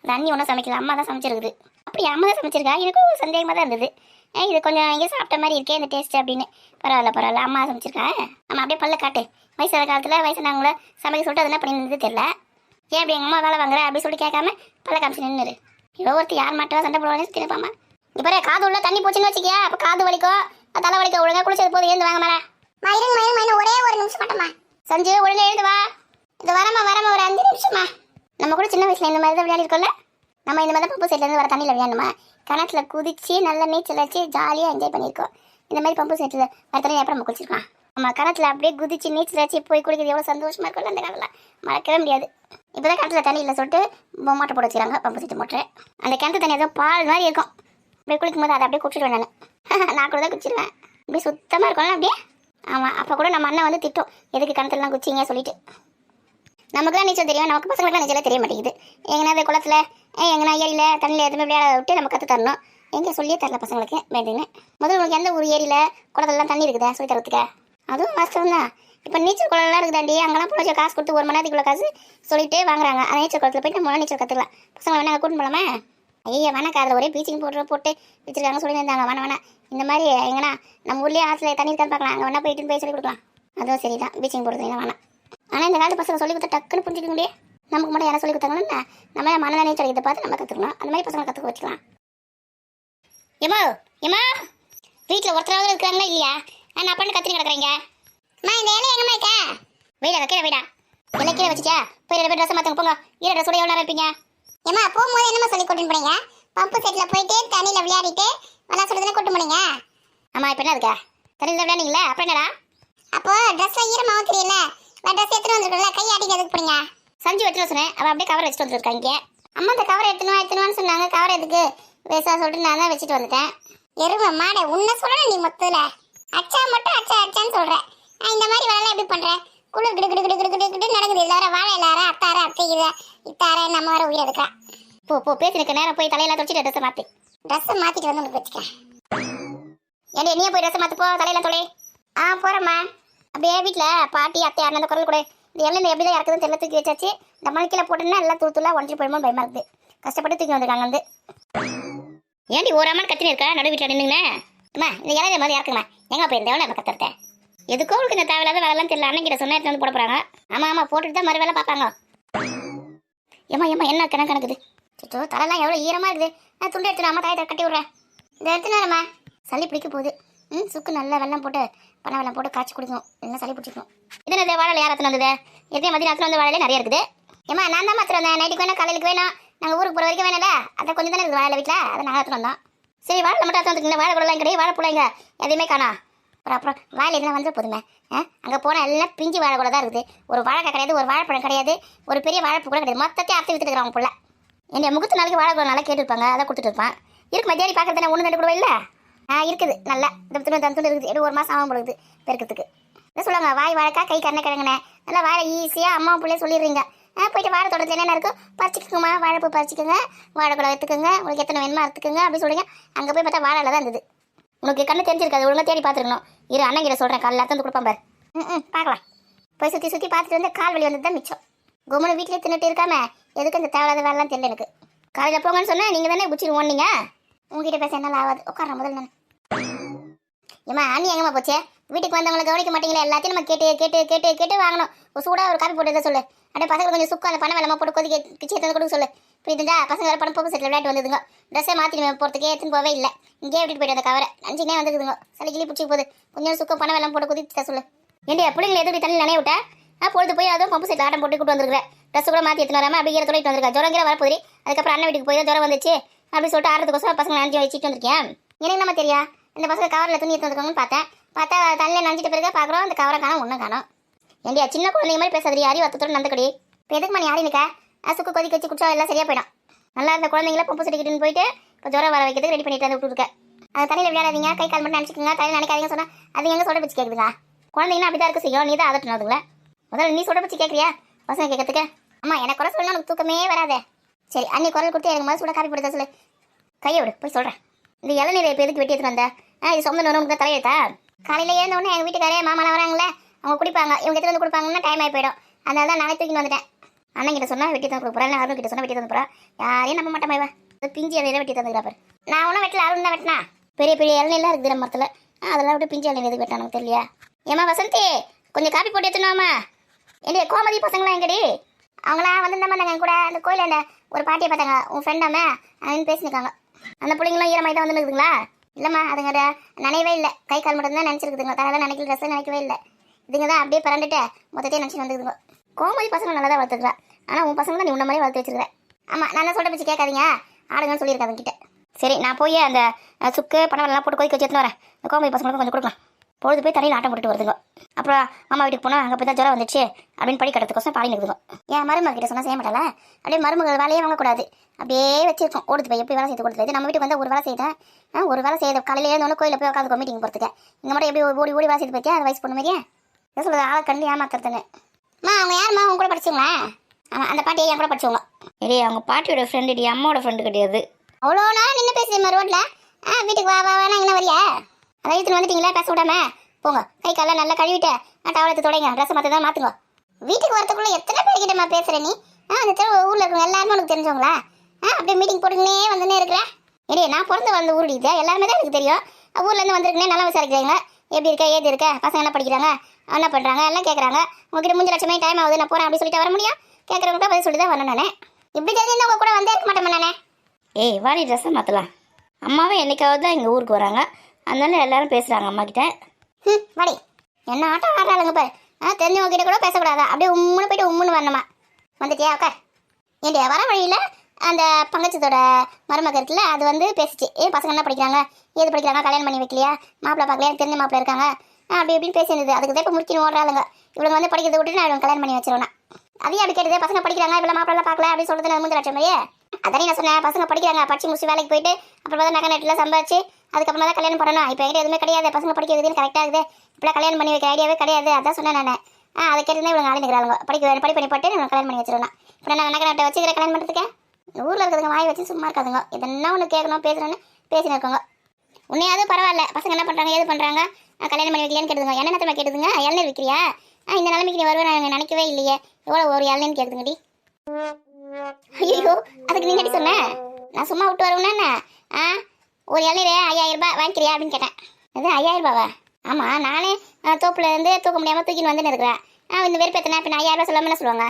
அது அண்ணி ஒன்றும் சமைக்கல அம்மா தான் சமைச்சிருக்குது. அப்படி அம்மா தான் சமைச்சிருக்கா? எனக்கும் சந்தேகமாக தான் இருந்தது. இது கொஞ்சம் இங்கே சாப்பிட்ட மாதிரி இருக்கே இந்த டேஸ்ட் அப்படின்னு. பரவாயில்ல பரவாயில்ல அம்மா சமைச்சிருக்கா? நம்ம அப்படியே பல்ல காட்டு. வயசான காலத்தில் வயசானவங்கள சமைக்க சொல்லிட்டு அது என்ன பண்ணியிருந்தது தெரியல. ஏன் அப்படி எங்கள் அம்மா வேலை வாங்குற? அப்படி சொல்லி கேட்காம பல்ல காமிச்சு நின்றுரு இவ்வளோ ஒருத்தர் யார் மாட்டவா சண்டை போடுவானே தெரியாமா இப்போ பாரு காது உள்ள தண்ணி போச்சுன்னு வச்சுக்கியா அப்போ காது வலிக்கும் தலை வலிக்கும் ஒழுங்கா குளிச்சது போது ஏந்து வாங்க மேலே. மயிருங்க மயிருங்க ஒரே ஒரு நிமிஷம் மட்டுமா சஞ்சு ஒழுங்கா எழுந்து வா. இது வரமா வரமா ஒரு அஞ்சு நிமிஷமா நம்ம கூட சின்ன வயசுல இந்த மாதிரி தான் விளையாடி இருக்கோம்ல நம்ம இந்த மாதிரி தான் பம்பு செட்லேருந்து வர தண்ணியில் விளையாடணுமா? கிணத்துல குதிச்சு நல்ல நீச்சல் வச்சு ஜாலியாக என்ஜாய் பண்ணியிருக்கோம். இந்த மாதிரி பம்பு செட்டில் வர தண்ணியில் அப்புறம் நம்ம குளிச்சிருக்கலாம்? நம்ம கிணத்துல அப்படியே குதிச்சு நீச்சல் வச்சு போய் குடிக்கிறது எவ்வளோ சந்தோஷமாக இருக்கும்ல அந்த காலத்தில் மறக்கவே முடியாது. இப்போ தான் கிணத்துல தண்ணி இல்லை சொல்லிட்டு மோட்டை போட வச்சுக்கிறாங்க. பம்பு செட்டு மோட்டரை. அந்த கிணத்து தண்ணி எதுவும் பால் மாதிரி இருக்கும். அப்படியே குளிக்கும் போது அதை அப்படியே குடிச்சிடுவேன் நான். <laughs> நான் கூட தான் குடிச்சிருவேன். அப்படியே சுத்தமாக இருக்கும்ல அப்படியே? ஆமாம் அப்போ கூட நம்ம அண்ணன் வந்து திட்டம். எதுக்கு கிணத்துலலாம் குச்சிங்க சொல்லிட்டு. நமக்கு தான் நீச்சல் தெரியும் நமக்கு பசங்களுக்கு நீச்சலே தெரிய மாட்டேங்குது. எங்கனா குளத்துல எங்கன்னா ஏரியில் தண்ணியில் எதுவுமே விளையாட விட்டு நம்ம கற்று தரணும். எங்கே சொல்லியே தரல பசங்களுக்கு வேண்டுன்னு முதல்ல உங்களுக்கு எந்த ஊர் ஏரியில் குளத்துலலாம் தண்ணி இருக்குதா சொல்லி தரத்துக்கு? அதுவும் வாஸ்தவம் தான். இப்போ நீச்சல் குளம்லாம் இருக்குதாண்டி அங்கெல்லாம் போன காசு கொடுத்து ஒரு மணி நேரத்துக்குள்ள இவ்வளோ காசு சொல்லிட்டு வாங்குறாங்க. அந்த நீச்சல் குளத்தில் போயிட்டு நம்ம நீச்சல் கற்றுக்கலாம் பசங்களை வேணா கூட்டு போலாமா? ஐயா வேணா காதில் ஒரே பீச்சிங் போட்டு போட்டு வச்சிருக்காங்க சொல்லியிருந்தாங்க வேணா வேணா. இந்த மாதிரி எங்கன்னா நம்ம ஊர்லேயே ஆற்றுல தண்ணி இருக்கான்னு பார்க்கலாம். அங்கே வேணா போயிட்டு போய் சொல்லி கொடுக்கலாம். அதுவும் சரிதான். பீச்சிங் போடுறது வேணாம். ஆனால் இந்த காலத்து பசங்க சொல்லி கொடுத்தா டக்குன்னு புரிஞ்சுக்க முடியும் நமக்கு மட்டும் யாரும் சொல்லி கொடுத்தாங்கன்னா நம்ம மனநல நீச்சல் பார்த்து நம்ம கற்றுக்கணும் அந்த மாதிரி பசங்களை கற்றுக்க வச்சுக்கலாம். ஏமா ஏமா வீட்டில் ஒருத்தராவது இருக்கிறாங்களா இல்லையா? நான் பண்ணு கத்திரி கிடக்குறீங்க. அம்மா இந்த இலை எங்கம்மா இருக்கா? வீடா கீழே வீடா இலை கீழே வச்சுச்சா போய் ரெண்டு பேர் ட்ரெஸ் மாற்றுங்க போங்க. ஈர ட்ரெஸ் எவ்வளோ இருப்பீங்க? ஏம்மா போகும்போது என்னம்மா சொல்லி கூட்டிட்டு போனீங்க? பம்பு செட்டில் போயிட்டு தண்ணியில் விளையாடிட்டு விளையாட சொல்லுதுன்னு கூட்டு போனீங்க? ஆமாம் இப்போ என்ன இருக்கா? தண்ணியில் விளையாடிங்களா அப்புறம் என்னடா? அப்போ ட்ரெஸ்ஸில் ஈரமாவும் தெரியல ட்ரெஸ் எடுத்துட்டு வந்துருக்கல கை ஆட்டிக்கு எதுக்கு போனீங்க? சஞ்சு எடுத்துட்டு சொன்னேன். அவள் அப்படியே கவர் வச்சுட்டு வந்துருக்கா இங்கே. அம்மா இந்த கவர் எடுத்துனு வா எடுத்துனு வான்னு சொன்னாங்க. கவர் எதுக்கு? வேசா சொல்லிட்டு நான் தான் வச்சுட்டு வந்துட்டேன். எருமை மாடை உன்னை சொல்லணும் நீ மொத்தத்துல. அச்சா மட்டும் அச்சா அச்சான்னு சொல்றேன் நான் இந்த மாதிரி வேலை எப்படி பண்றேன் குளிர் கிடு கிடு கிடு கிடு கிடு கிடு நடக்குது. வேற வாழை இல்லார அத்தார அத்தை இத இத்தார நம்ம வர உயிர் எடுக்கிறா. போ போ பேசினுக்கு நேரம் போய் தலையெல்லாம் தொடச்சிட்டு ட்ரெஸ்ஸை மாற்றி ட்ரெஸ் மாத்திட்டு வந்து உனக்கு வச்சுக்க ஏண்டி நீயே போய் ட்ரெஸ் மாத்து. போ தலையில தொலை ஆ போறேம்மா. அப்படியே வீட்டில் பாட்டி அத்தை அண்ணன் குரல் கூட. இந்த எல்லாம் எப்படி தான் இறக்குதுன்னு தெரியல தூக்கி வச்சாச்சு. இந்த மணிக்கில் போட்டோன்னா எல்லாம் தூள் தூளாக ஒன்றி போயிடுமோ பயமா இருக்குது. கஷ்டப்பட்டு தூக்கி வந்திருக்காங்க வந்து. ஏண்டி ஒரு அம்மன் கத்தினு இருக்கா? நடு வீட்டில் நின்றுங்கண்ணே அம்மா இந்த இலைய மாதிரி இறக்குமா எங்கே போய் இந்த எவ்வளோ நம்ம கத்துறத? எதுக்கோ உங்களுக்கு இந்த தேவையில்லாத வேலைலாம் தெரியல. அண்ணன் கிட்ட சொன்னா எடுத்து வந்து போட போகிறாங்க ஆமாம் ஆமாம் போட்டுட்டு தான் மறு வேலை பார்ப்பாங்க. ஏம்மா ஏம்மா என்ன கணக்கு கணக்குது? சுத்தோ தலைலாம் எவ்வளோ ஈரமாக இருக்குது. நான் துண்டு எடுத்துட்டு அம்மா தாயத்தை கட்டி விட்றேன். இந்த எடுத்துனாரம்மா சளி பிடிக்க போகுது. ம் சுக்கு நல்லா வெள்ளம் போட்டு பனை வெள்ளம் போட்டு காய்ச்சி குடிக்கணும். இல்லைன்னா சளி பிடிச்சிக்கணும் இது இந்த வாழை யார் அத்தனை வந்தது எத்தனை மதியம் அத்தனை வந்து வாழையில நிறைய இருக்குது. ஏமா நான் தான் மாத்திரம் வந்தேன். நைட்டுக்கு வேணும் காலையிலுக்கு வேணும் நாங்கள் ஊருக்கு போகிற வரைக்கும் வேணாம்ல. அதை கொஞ்சம் தானே இருக்குது வாழை வீட்டில் அதை நாங்கள் அத்தனை வந்தோம். சரி வாழை மட்டும் அத்தனை வந்துருக்கீங்க வாழை குடலாம் கிடையாது வாழை பிள்ளைங்க எதையுமே காணா. அப்புறம் அப்புறம் வாழை இதெல்லாம் வந்து போதுமே? அங்கே போனால் எல்லாம் பிஞ்சு வாழை கூட தான் இருக்குது. ஒரு வாழைக்காய் கிடையாது ஒரு வாழைப்பழம் கிடையாது ஒரு பெரிய வாழைப்பூ கூட கிடையாது. மொத்தத்தை அறுத்து வித்துக்கிறாங்க புள்ள என்னுடைய முகத்து நாளைக்கு வாழை நல்லா கேட்டுருப்பாங்க அதை கொடுத்துட்டு இருப்பான். இருக்கு மத்தியானி பார்க்கறது தானே? ஒன்று ரெண்டு கூட இல்லை? ஆ இருக்குது. நல்லா இந்த துணி இருக்குது. எடு ஒரு மாதம் ஆகும் போடுது பெருக்கிறதுக்கு. என்ன சொல்லுவாங்க? வாய் வாழைக்கா கை கண்ணை கிழங்குனே. நல்லா வாழை ஈஸியாக அம்மா பிள்ளைய சொல்லிடுறீங்க. ஆ போயிட்டு வாழை தோட்டத்தில் என்னென்ன இருக்கோ பறிச்சிக்கோங்கம்மா. வாழைப்பூ பறிச்சிக்கோங்க. வாழைக்குடம் எடுத்துக்கோங்க. உங்களுக்கு எத்தனை வேணுமா எடுத்துக்கோங்க. அப்படின்னு சொல்லுங்க. அங்கே போய் பார்த்தா வாழைல தான் இருந்தது. உனக்கு கண்ணு தெரிஞ்சிருக்காது. ஒழுங்காக தேடி பார்த்துருக்கணும். இரு அண்ணன் கிட்ட சொல்கிறேன் காலையில் தந்து கொடுப்பான் பாரு. ம் ம் பார்க்கலாம். போய் சுற்றி சுற்றி பார்த்துட்டு வந்து கால் வலி வந்தது தான் மிச்சம். கும்முனு வீட்டிலே தின்னுட்டு இருக்காம எதுக்கு இந்த தேவையில்லாத வேலைலாம் தெரியல எனக்கு. காலையில் போங்கன்னு சொன்னால் நீங்கள் தானே குச்சி ஓடுனீங்க? உங்ககிட்ட பேச என்னால் ஆகாது. உட்கார முதல்ல நான். ஏம்மா அண்ணி எங்கம்மா போச்சே? வீட்டுக்கு வந்தவங்களை கவனிக்க மாட்டீங்களா? எல்லாத்தையும் நம்ம கேட்டு கேட்டு கேட்டு கேட்டு வாங்கணும். ஒரு சூடாக ஒரு காப்பி போட்டு சொல்லு. அப்படியே பசங்க கொஞ்சம் சுக்கம் அந்த பணம் வெள்ளமா போட்டு கொதிக்க கிச்சி எடுத்து கொடுக்க சொல்லு. புரியுதுங்களா பசங்க வேறு பணம் போக்கு செட்டில் விளையாட்டு வந்ததுங்க. ட்ரெஸ்ஸை மாற்றி போகிறதுக்கே எடுத்துன்னு போவே இல்லை. இங்கேயே விட்டுட்டு போயிட்டு அந்த கவரை அஞ்சுனே வந்துக்குதுங்க சளி கிளி பிடிச்சி போகுது. கொஞ்சம் சுக்கம் பணம் வெள்ளம் போட்டு கொதிச்சு சொல்லு. ஏண்டியா பிள்ளைங்களை எதுவும் தண்ணி நினைய விட்டா? நான் பொழுது போய் அதுவும் பம்பு செட்டில் ஆட்டம் போட்டு கூட்டு வந்துருக்கேன் ட்ரெஸ் கூட மாற்றி எடுத்துன்னு வராமல் அப்படியே தொலைட்டு வந்திருக்கேன். ஜுரங்கிற வரப்போது அதுக்கப்புறம் அண்ணன் வீட்டுக்கு போய் ஜுரம் வந்துச்சு. அப்படின்னு சொல்லிட்டு ஆடுறதுக்கோசரம் பசங்க நனைஞ்சு வச்சுட்டு வந்திருக்கேன். எனக்கு நம்ம தெரியா இந்த பசங்க கவரில் துணி எடுத்து பார்த்தேன். பார்த்தா தண்ணியில் நனைஞ்சிட்ட பிறகு பார்க்குறோம் அந்த கவரை காணும் ஒன்றும் காணும். ஏண்டியா சின்ன குழந்தைங்க மாதிரி பேசாதீ யாரையும் வத்தத்தோடு நடந்துக்கடி இப்போ எதுக்கு மணி யாரும் இருக்கா சுக்கு கொதிக்க வச்சு குடிச்சா எல்லாம் சரியாக போயிடும். நல்லா இருந்த குழந்தைங்கள பொம்பு செடிக்கிட்டுன்னு போயிட்டு இப்போ ஜுரம் வர வைக்கிறதுக்கு ரெடி பண்ணிட்டு வந்து விட்டுருக்கேன் அது தண்ணியில் விளையாடாதீங்க கை கால் மட்டும் நினச்சிக்கோங்க தண்ணி நினைக்காதீங்க சொன்னால் அது எங்கே சொல்ல பிச்சு கேட்குதுங்க குழந்தைங்கன்னா அப்படி தான் இருக்க செய்யும் நீ தான் அதட்டணும் அதுங்களே முதல்ல நீ சொல்ல பிச்சு கேட்குறியா பசங்க கேட்கறதுக்கு அம்மா எனக்கு குறை சொல்லணும் உனக்கு தூக்கமே வராதே. சரி அன்னி குரல் கொடுத்து எனக்கு முதல் சூட காப்பி போடுதா சொல்லு. கையை விடு போய் சொல்கிறேன் இந்த இளநீரை இப்போ எதுக்கு வெட்டி எடுத்துட்டு வந்த? ஆ இது சொந்த நூறு உனக்கு தலையெழுத்தா? காலையில் எழுந்த உடனே எங்கள் வீட்டுக்காரே மாமாலாம் வராங்களே அவங்க குடிப்பாங்க. இவங்க எடுத்து வந்து கொடுப்பாங்கன்னா டைம் ஆகி போயிடும் அதனால தான் நானே தூக்கிட்டு வந்துட்டேன். அண்ணன் கிட்ட சொன்னால் வெட்டி தந்து கொடுக்குறேன் அருண் கிட்ட சொன்னால் வெட்டி தந்து போறா யாரையும் நம்ப மாட்டேன் இவ அது பிஞ்சு இலையில வெட்டி தந்துக்கிறா பாரு. நான் ஒன்றும் வெட்டல அருண் தான் வெட்டினா. பெரிய பெரிய இளநீலாம் இருக்குது நம்ம மரத்தில் அதெல்லாம் விட்டு பிஞ்சு இலையில எதுக்கு வெட்டானு தெரியலையா? ஏமா வசந்தி கொஞ்சம் காப்பி போட்டு எடுத்துனோமா என்னுடைய கோமதி பசங்களாம் எங்கடி? அவங்களாம் வந்து நம்ம என் கூட. அந்த கோயிலில் ஒரு பாட்டியை பார்த்தாங்க. உன் ஃப்ரெண்டாமே அப்படின்னு பேசினிருக்காங்க. அந்த பிள்ளைங்களும் ஈரமாக தான் வந்துருக்குதுங்களா இல்லைம்மா அதுங்க நினைவே இல்லை. கை கால் மட்டும் தான் நினச்சிருக்குதுங்க. தலையெல்லாம் நினைக்கல ட்ரெஸ்ஸை நினைக்கவே இல்லை. இதுங்க தான் அப்படியே பறந்துட்டு மொத்தத்தையும் நினச்சி வந்துக்குதுங்க. கோமதி பசங்க நல்லா தான் வளர்த்துக்கிறா. ஆனால் உன் பசங்க தான் நீ உன்ன மாதிரி வளர்த்து வச்சிருக்க ஆமாம் நான் தான் சொல்ல பிச்சு கேட்காதீங்க. ஆடுங்கன்னு சொல்லியிருக்காங்க கிட்ட சரி நான் போய் அந்த சுக்கு பணம் போட்டு கொதிக்க வச்சு எடுத்துன்னு வரேன். இந்த கோமதி பசங்களுக்கு கொஞ்சம் கொடுக்கலாம். பொழுது போய் தண்ணியில் ஆட்டம் போட்டுட்டு வருதுங்க. அப்புறம் மாமா வீட்டுக்கு போனால் அங்கே போய் தான் ஜுரம் வந்துச்சு அப்படின்னு படிக்கிறதுக்கோசம் பாடி நிற்குதுங்க ஏன் மருமக கிட்ட சொன்னால் செய்ய மாட்டாளா? அப்படியே மருமகள் வேலையே வாங்கக்கூடாது. அப்படியே வச்சிருக்கோம். ஓடுது போய் எப்படி வேலை செய்து கொடுத்துருது நம்ம வீட்டுக்கு வந்து ஒரு வேலை செய்தேன் ஆ, ஒரு வேலை செய்த காலையில் எழுந்தோன்னு கோயிலில் போய் உட்காந்து மீட்டிங் போகிறதுக்கு இந்த மாதிரி எப்படி ஓடி ஓடி வேலை செய்து போயிட்டு அது வயசு பொண்ணு மாதிரியே? என்ன சொல்கிறது ஆளை கண்டு ஏமாத்துறதுன்னு. அம்மா அவங்க யாரும்மா அவங்க கூட படிச்சவங்களா? ஆமாம் அந்த பாட்டியை என் கூட படிச்சவங்க. இடி அவங்க பாட்டியோட ஃப்ரெண்டு டி அம்மாவோட ஃப்ரெண்டு கிடையாது. அவ்வளோ நேரம் நின்று பேசுறீங்க ரோட்ல. ஆ வீட்டுக்கு வா வா வேணா என்ன வரியா? அதை இழுத்துன்னு வந்துட்டீங்களா? பேச விடாம? போங்க. கை காலெல்லாம் நல்லா கழுவிட்டு நான் டவலத்தை தொடங்க. ட்ரெஸ் மாற்ற தான் மாற்றுங்க வீட்டுக்கு வரத்துக்குள்ளே எத்தனை பேர்கிட்டமா பேசுற நீ? ஆ அந்த தெரு ஊரில் இருக்கிற எல்லாருமே உனக்கு தெரிஞ்சவங்களா? ஆ அப்படியே மீட்டிங் போட்டுக்கினே வந்துனே இருக்கிறேன் இடையே நான் பிறந்து வந்த ஊர் இது. எல்லாருமே தான் எனக்கு தெரியும். ஊர்லேருந்து வந்திருக்கனே நல்லா விசாரிக்கிறீங்க எப்படி இருக்க ஏது இருக்க? பசங்க என்ன படிக்கிறாங்க? என்ன பண்ணுறாங்க எல்லாம் கேட்குறாங்க உங்ககிட்ட முடிஞ்ச லட்சமே டைம் ஆகுது. நான் போகிறேன் அப்படி சொல்லிட்டு வர முடியும்? கேட்குறவங்க பதில் சொல்லி தான் வரணும் நானே. இப்படி தெரிஞ்சிருந்தா உங்க கூட வந்தே இருக்க மாட்டேன் நானே. ஏய் வாடி ட்ரெஸ்ஸை மாற்றலாம் அம்மாவே என்னைக்காவது தான் எங்கள் ஊருக்கு வராங்க. அதனால எல்லாரும் பேசுகிறாங்க அம்மா கிட்ட ம் வாடி. என்ன ஆட்டம் ஆடுறாளுங்க பாரு. ஆ தெரிஞ்சவங்க கிட்ட கூட பேசக்கூடாதா? அப்படியே உம்முன்னு போயிட்டு உம்முன்னு வரணுமா. வந்துட்டியா? உட்கார் ஏண்டியா வர வழியில் அந்த பங்கச்சத்தோட மருமக இருக்குல்ல அது வந்து பேசிச்சு. ஏன் பசங்க என்ன படிக்கிறாங்க? ஏது படிக்கிறாங்க? கல்யாணம் பண்ணி வைக்கலையா? மாப்பிள்ளை பார்க்கலையா? தெரிஞ்ச மாப்பிள்ளை இருக்காங்க. அப்படி இப்படின்னு பேசியிருந்தது. அதுக்கு தான் இப்போ முடிச்சுன்னு ஓடுறாளுங்க. இவங்க வந்து படிக்கிறது விட்டு நான் இவங்க கல்யாணம் பண்ணி வச்சிருவேன்? அதையும் அப்படி கேட்டது. பசங்க படிக்கிறாங்க இவ்வளோ மாப்பிள்ளை பார்க்கல அப்படின்னு சொல்றது நான் மூஞ்ச லட்சம் மாதிரியே அதானே நான் சொன்னேன். பசங்க படிக்கிறாங்க. படிச்சு முடிச்சு வேலைக்கு போயிட்டு அப்புறம் தான் நகை நட்டில் சம்பாதிச்சு அதுக்கப்புறமா தான் கல்யாணம் பண்ணணும். இப்போ என்கிட்ட எதுவுமே கிடையாது. பசங்க படிக்கிறதுன்னு கரெக்டாக இருக்குது. இப்படிலாம் கல்யாணம் பண்ணி வைக்கிற ஐடியாவே கிடையாது. அதான் சொன்னேன் நான். ஆ அதை கேட்டு இவங்க ஆளு நிற்கிறாங்க படிக்க படி பண்ணி போட்டு நான் கல்யாணம் பண்ணி வச்சிருவேன் இப்போ நான் நகை நட்டை வச்சு கல்யாணம் பண்ணுறதுக்கு ஊரில் இருக்கிறதுங்க வாய் வச்சு சும்மா இருக்காதுங்க. இதெல்லாம் ஒன்று கேட்கணும் பேசணும்னு பேசின்னு இருக்கோங்க. உன்னையாவது பரவாயில்ல. பசங்க என்ன பண்ணுறாங்க ஏது பண்ணுறாங்க கல்யாணம் பண்ணி வைக்கலையான்னு கேட்டுதுங்க என்ன நேரத்தில் கேட்டுதுங்க இளநீர் விற்கிறியா ஆ இந்த நிலைமைக்கு நீ வருவேன் நான் நினைக்கவே இல்லையே. எவ்வளோ ஒரு இளநீர் கேட்குதுங்கடி ஐயோ அதுக்கு நீ என்னடி சொன்ன? நான் சும்மா விட்டு வருவேன்னா என்ன? ஆ ஒரு இளநீர் ஐயாயிரம் ரூபாய் வாங்கிக்கிறியா அப்படின்னு கேட்டேன். அது ஐயாயிரம் ரூபாவா? ஆமாம் நானே ஆ, தோப்புல இருந்து தூக்க முடியாமல் தூக்கின்னு வந்துன்னு இருக்கிறேன். ஆ இந்த வெறுப்பேத்தனா இப்போ நான் ஐயாயிரம் ரூபாய் சொல்லாமல் சொல்லுவாங்க.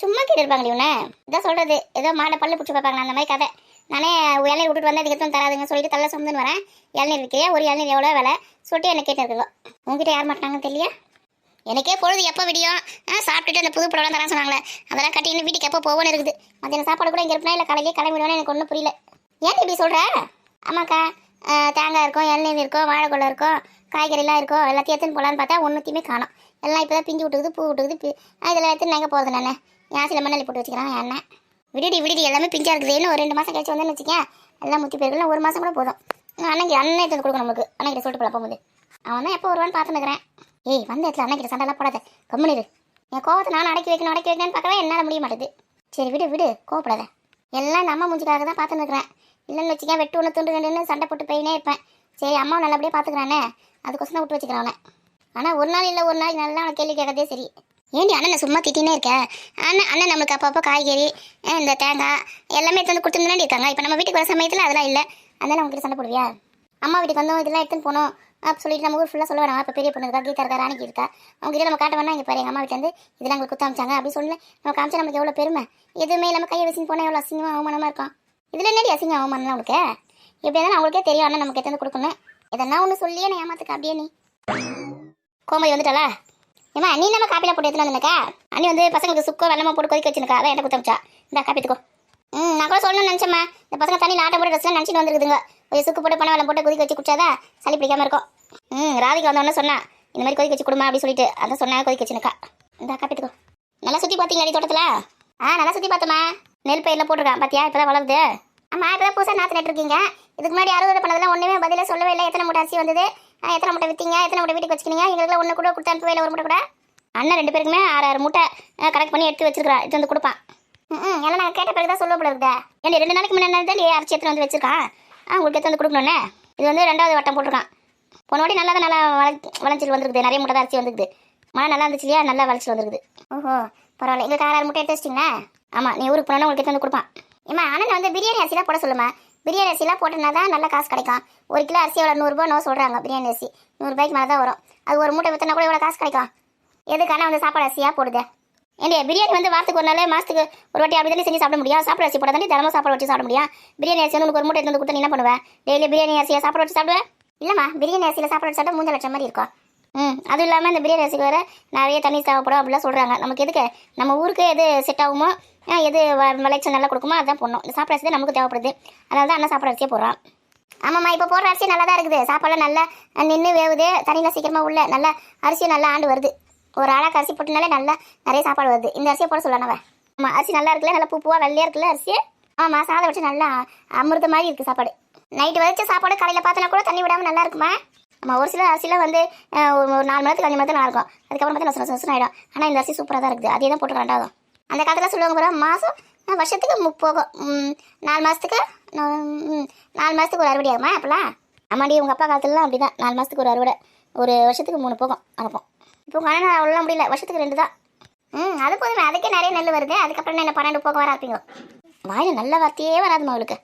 சும்மா கேட்டுருப்பாங்க இவனை. இதான் சொல்கிறது ஏதோ மாடை பல்லு பிடிச்சி பார்ப்பாங்க அந்த மாதிரி கதை. நானே இளநீர் விட்டுட்டு வந்தால் இதுக்கு எதுவும் தராதுங்க சொல்லிட்டு தள்ள சுமந்துன்னு வரேன். இளநீர் விற்கிறியா ஒரு இளநீர் எவ்வளோ விலை? சொல்லிட்டு என்ன கேட்டுருக்குங்க. உங்ககிட்ட யார் மாட்டாங்கன்னு தெரியல எனக்கே பொழுது எப்போ விடியும்? ஆ சாப்பிட்டுட்டு அந்த புது படம்லாம் தரேன் சொன்னாங்களே. அதெல்லாம் கட்டின்னு வீட்டுக்கு எப்போ போகணும்னு இருக்குது. மத்தியான சாப்பாடு கூட இங்கே இருப்பேன் இல்லை காலையிலே கிளம்பிடுவேன்னு எனக்கு ஒன்றும் புரியல. ஏன் இப்படி சொல்கிற ஆமாக்கா தேங்காய் இருக்கும் இளநீர் இருக்கும் வாழைக்குள்ள இருக்கும் காய்கறிலாம் இருக்கும் எல்லாத்தையும் எடுத்துன்னு போகலான்னு பார்த்தா ஒன்றுத்தையுமே காணும். எல்லாம் இப்போ தான் பிஞ்சு விட்டுக்குது பூ விட்டுக்குது பி ஆ, இதெல்லாம் எடுத்து எங்கே போகிறது நான்? யாசில சில மண்ணலி போட்டு வச்சுக்கிறாங்க என் அண்ணன். விடுடி விடுடி எல்லாமே பிஞ்சாக இருக்குது. இன்னும் ஒரு ரெண்டு மாதம் கழிச்சு வந்தேன்னு வச்சுக்கேன். எல்லாம் முத்தி போயிருக்கலாம் ஒரு மாதம் கூட போதும். அன்னைக்கு அண்ணன் எடுத்து கொடுக்கணும் நமக்கு அன்னைக்கு சொல்லிட்டு போகலாம் போகும்போது. அவன் தான் எப்போ வருவான்னு பார்த்துன்னு ஏய் வந்த இடத்துல அன்னைக்கு சண்டைலாம் போடாத. கம்முனிரு என் கோவத்தை நான் அடக்கி வைக்கணும் அடக்கி வைக்கணும்னு பார்க்கவே என்னால் முடிய மாட்டேது சரி விடு விடு. கோவப்படாத. எல்லாம் நம்ம அம்மா மூஞ்சிக்காக தான் பார்த்துன்னு இருக்கிறேன். இல்லைன்னு வச்சுக்கேன் வெட்டு ஒன்று துண்டு ரெண்டுன்னு சண்டை போட்டு போயினே இருப்பேன். சரி அம்மா நல்லபடியாக பார்த்துக்கிறானே அதுக்கோசரம் தான் விட்டு வச்சுக்கிறேன் அவனை. ஆனால் ஒரு நாள் இல்லை ஒரு நாள் நல்லா அவனை கேள்வி கேட்கறதே சரி. ஏண்டி அண்ணன் சும்மா திட்டினே இருக்க? அண்ணன் அண்ணன் நம்மளுக்கு அப்பப்போ காய்கறி இந்த தேங்காய் எல்லாமே எடுத்து வந்து கொடுத்துருந்தானே இருக்காங்க. இப்போ நம்ம வீட்டுக்கு வர சமயத்தில் அதெல்லாம் இல்லை. அதனால அவங்க சண்டை போடுவியா? அம்மா வீட்டுக்கு வந்தோம் இதெல்லாம் எடுத்துன்னு போனோம். அப்படி சொல்லிட்டு நம்ம ஊர் ஃபுல்லாக சொல்ல வேணாம்? இப்போ பெரிய பொண்ணு இருக்கா கீதா இருக்கா ராணிக்கு இருக்கா? அவங்க கிட்ட நம்ம காட்ட வேணா இங்கே பாரு எங்கள் அம்மா வீட்டிலேருந்து இதெல்லாம் எங்களுக்கு குத்தாமிச்சாங்க அப்படின்னு சொல்லி நம்ம காமிச்சா நமக்கு எவ்வளோ பெருமை? எதுவுமே இல்லாமல் கையை வச்சுன்னு போனால் எவ்வளோ அசிங்கமாக அவமானமாக இருக்கும் இதில் என்னடி அசிங்கம் அவமானம் உங்களுக்கு எப்படி இருந்தாலும் அவங்களுக்கே தெரியும் அண்ணன் நமக்கு எத்தனை வந்து கொடுக்கணும் இதெல்லாம் ஒன்று சொல்லியே நான் ஏமாத்துக்க அப்படியே நீ. கோமதி வந்துட்டாளா? ஏமா நீ நம்ம காப்பியில் போட்டு எடுத்துன்னு வந்துனக்கா அண்ணி வந்து பசங்களுக்கு சுக்கோ வெள்ளமா போட்டு கொதிக்க வச்சுருக்கா அதான் என்ன குத்தமிச்சா இந்த காப்பி எடுத்துக்கோ. ம் நான் கூட சொல்லணும்னு நினச்சம்மா. இந்த பசங்க தண்ணி ஆட்டம் போட்டு ட்ரெஸ்லாம் நினச்சிட்டு வந்துருக்குதுங்க. ஒரு சுக்கு போட்டு பணம் வெள்ளம் போட்டு கொதிக்க வச்சு குடிச்சாதான் சளி பிடிக்காம இருக்கும். ம் ராதிகா வந்தோடனே சொன்னா இந்த மாதிரி கொதிக்க வச்சு கொடுமா அப்படின்னு சொல்லிட்டு அதான் சொன்னா கொதிக்க வச்சுருக்கா. இந்த காப்பி எடுத்துக்கோ. நல்லா சுற்றி பார்த்தீங்களா தோட்டத்தில்? ஆ நல்லா சுற்றி பார்த்தோம்மா. நெல் பயிரில் போட்டிருக்கான். பாத்தியா? இப்போ தான் வளருது. அம்மா இப்பதான் புதுசாக நாற்று நட்டுருக்கீங்க. இதுக்கு முன்னாடி அறுவடை பண்ணதெல்லாம் ஒன்றுமே பதிலாக சொல்லவே இல்லை. எத்தனை மூட்டை அரிசி வந்தது? எத்தனை மூட்டை விற்றீங்க எத்தனை மூட்டை வீட்டுக்கு வச்சுக்கிங்க எங்களுக்குலாம் ஒன்று கூட கொடுத்து அனுப்பவே இல்லை. ஒரு மூட்டை கூட. அண்ணன் ரெண்டு பேருக்குமே ஆறு ஆறு மூட்டை கலெக்ட் பண்ணி எடுத்து வச்சிருக்கான் எடுத்து வந்து கொடுப்பான். ம் எல்லாம் நாங்கள் கேட்ட பிறகு தான் சொல்ல போல இருக்குதா. ரெண்டு நாளைக்கு முன்னாடி தான் அரிசி எடுத்துகிட்டு வந்து வச்சிருக்கான்? ஆ உங்களுக்கு எடுத்து வந்து கொடுக்கணுண்ணே இது வந்து ரெண்டாவது வட்டம் போட்டிருக்கான். போன வாட்டி நல்லா தான் நல்லா வள விளைச்சிட்டு வந்துருக்குது. நிறைய மூட்டை தான் அரிசி வந்துருக்குது. மழை நல்லா இருந்துச்சு இல்லையா? நல்லா வளர்ச்சி வந்துருக்குது. ஓஹோ பரவாயில்ல. எங்களுக்கு ஆறு ஆறு மூட்டை எடுத்து வச்சிட்டிங்களா? ஆமாம் நீ ஊருக்கு போனா உங்களுக்கு வந்து கொடுப்பான். ஏமா அண்ணன் வந்து பிரியாணி அரிசிலாம் போட சொல்லுமா? பிரியாணி அரிசிலாம் போட்டனா தான் நல்ல காசு கிடைக்கும். ஒரு கிலோ அரிசி எவ்வளோ நூறுரூபா நோ சொல்கிறாங்க பிரியாணி அரிசி. நூறுரூபாய்க்கு மேலே தான் வரும். அது ஒரு மூட்டை விற்றுனா கூட இவ்வளோ காசு கிடைக்கும்? எதுக்கான வந்து சாப்பாடு அரிசியாக போடுது? ஏண்டி பிரியாணி வந்து வாரத்துக்கு ஒரு நாள் மாதத்துக்கு ஒரு வாட்டி அப்படி தானே செஞ்சு சாப்பிட முடியும்? சாப்பாடு அரிசி போட தானே தினமும் சாப்பாடு வச்சு சாப்பிட முடியும்? பிரியாணி அரிசி உனக்கு ஒரு மூட்டை எடுத்து வந்து கொடுத்தா நீ என்ன பண்ணுவேன் டெய்லி பிரியாணி அரிசியை சாப்பாடு வச்சு சாப்பிடுவேன் இல்லைம்மா பிரியாணி அரிசியில் சாப்பாடு வச்சு சாப்பிட்டா மூஞ்ச லட்சம் மாதிரி இருக்கும். ம் அதுவும் இல்லாமல் இந்த பிரியாணி அரிசிக்கு வேறு நிறைய தண்ணி தேவைப்படும் அப்படிலாம் சொல்கிறாங்க நமக்கு எதுக்கு? நம்ம ஊருக்கு எது செட் ஆகுமோ? எது வ- விளைச்சல் நல்லா கொடுக்குமோ அதுதான் போடணும். இந்த சாப்பாடு அரிசி நமக்கு தேவைப்படுது. அதனால தான் அண்ணன் சாப்பாடு அரிசியே போடுறான். ஆமாம்மா இப்போ போடுற அரிசி நல்லா தான் இருக்குது. சாப்பாடுலாம் நல்லா நின்று வேவுது. தண்ணியில் சீக்கிரமாக உள்ள நல்லா அரிசி நல்லா ஆண்டு வருது. ஒரு ஆளாக்கு அரிசி போட்டுனாலே நல்லா நிறைய சாப்பாடு வருது. இந்த அரிசியை போட சொல்லணவ ஆமாம் அரிசி நல்லா இருக்குல்ல? நல்லா பூ பூவாக வெள்ளையாக இருக்குல்ல அரிசி? ஆமாம் சாதம் வச்சு நல்லா அமிர்த மாதிரி இருக்குது சாப்பாடு. நைட்டு வச்ச சாப்பாடு காலையில் பார்த்தனா கூட தண்ணி விடாமல் நல்லா இருக்குமா? ஆமாம் ஒரு சில அரிசிலாம் வந்து ஒரு ஒரு நாலு மணி நேரத்துக்கு அஞ்சு மணி நேரத்துக்கு நல்லா இருக்கும். அதுக்கப்புறம் பார்த்தா நசு நசு ஆகிடும் ஆனால் இந்த அரிசி சூப்பராக தான் இருக்குது. அதே தான் போட்டு அந்த காலத்தில் சொல்லுவாங்க பாரு மாதம் வருஷத்துக்கு முப்போகம் நாலு மாதத்துக்கு நாலு மாதத்துக்கு ஒரு அறுவடை ஆகுமா அப்போலாம் ஆமாடி உங்கள் அப்பா காலத்துலலாம் அப்படி தான் நாலு மாதத்துக்கு ஒரு அறுவடை. ஒரு வருஷத்துக்கு மூணு போகம் அனுப்போம். இப்போ உங்கள் அண்ணன் அவ்வளோலாம் முடியல. வருஷத்துக்கு ரெண்டு தான். ம் அது போதுமே. அதுக்கே நிறைய நெல் வருது. அதுக்கப்புறம் என்ன பன்னெண்டு போக வர வாயில் நல்ல வார்த்தையே வராதுமா அவளுக்கு.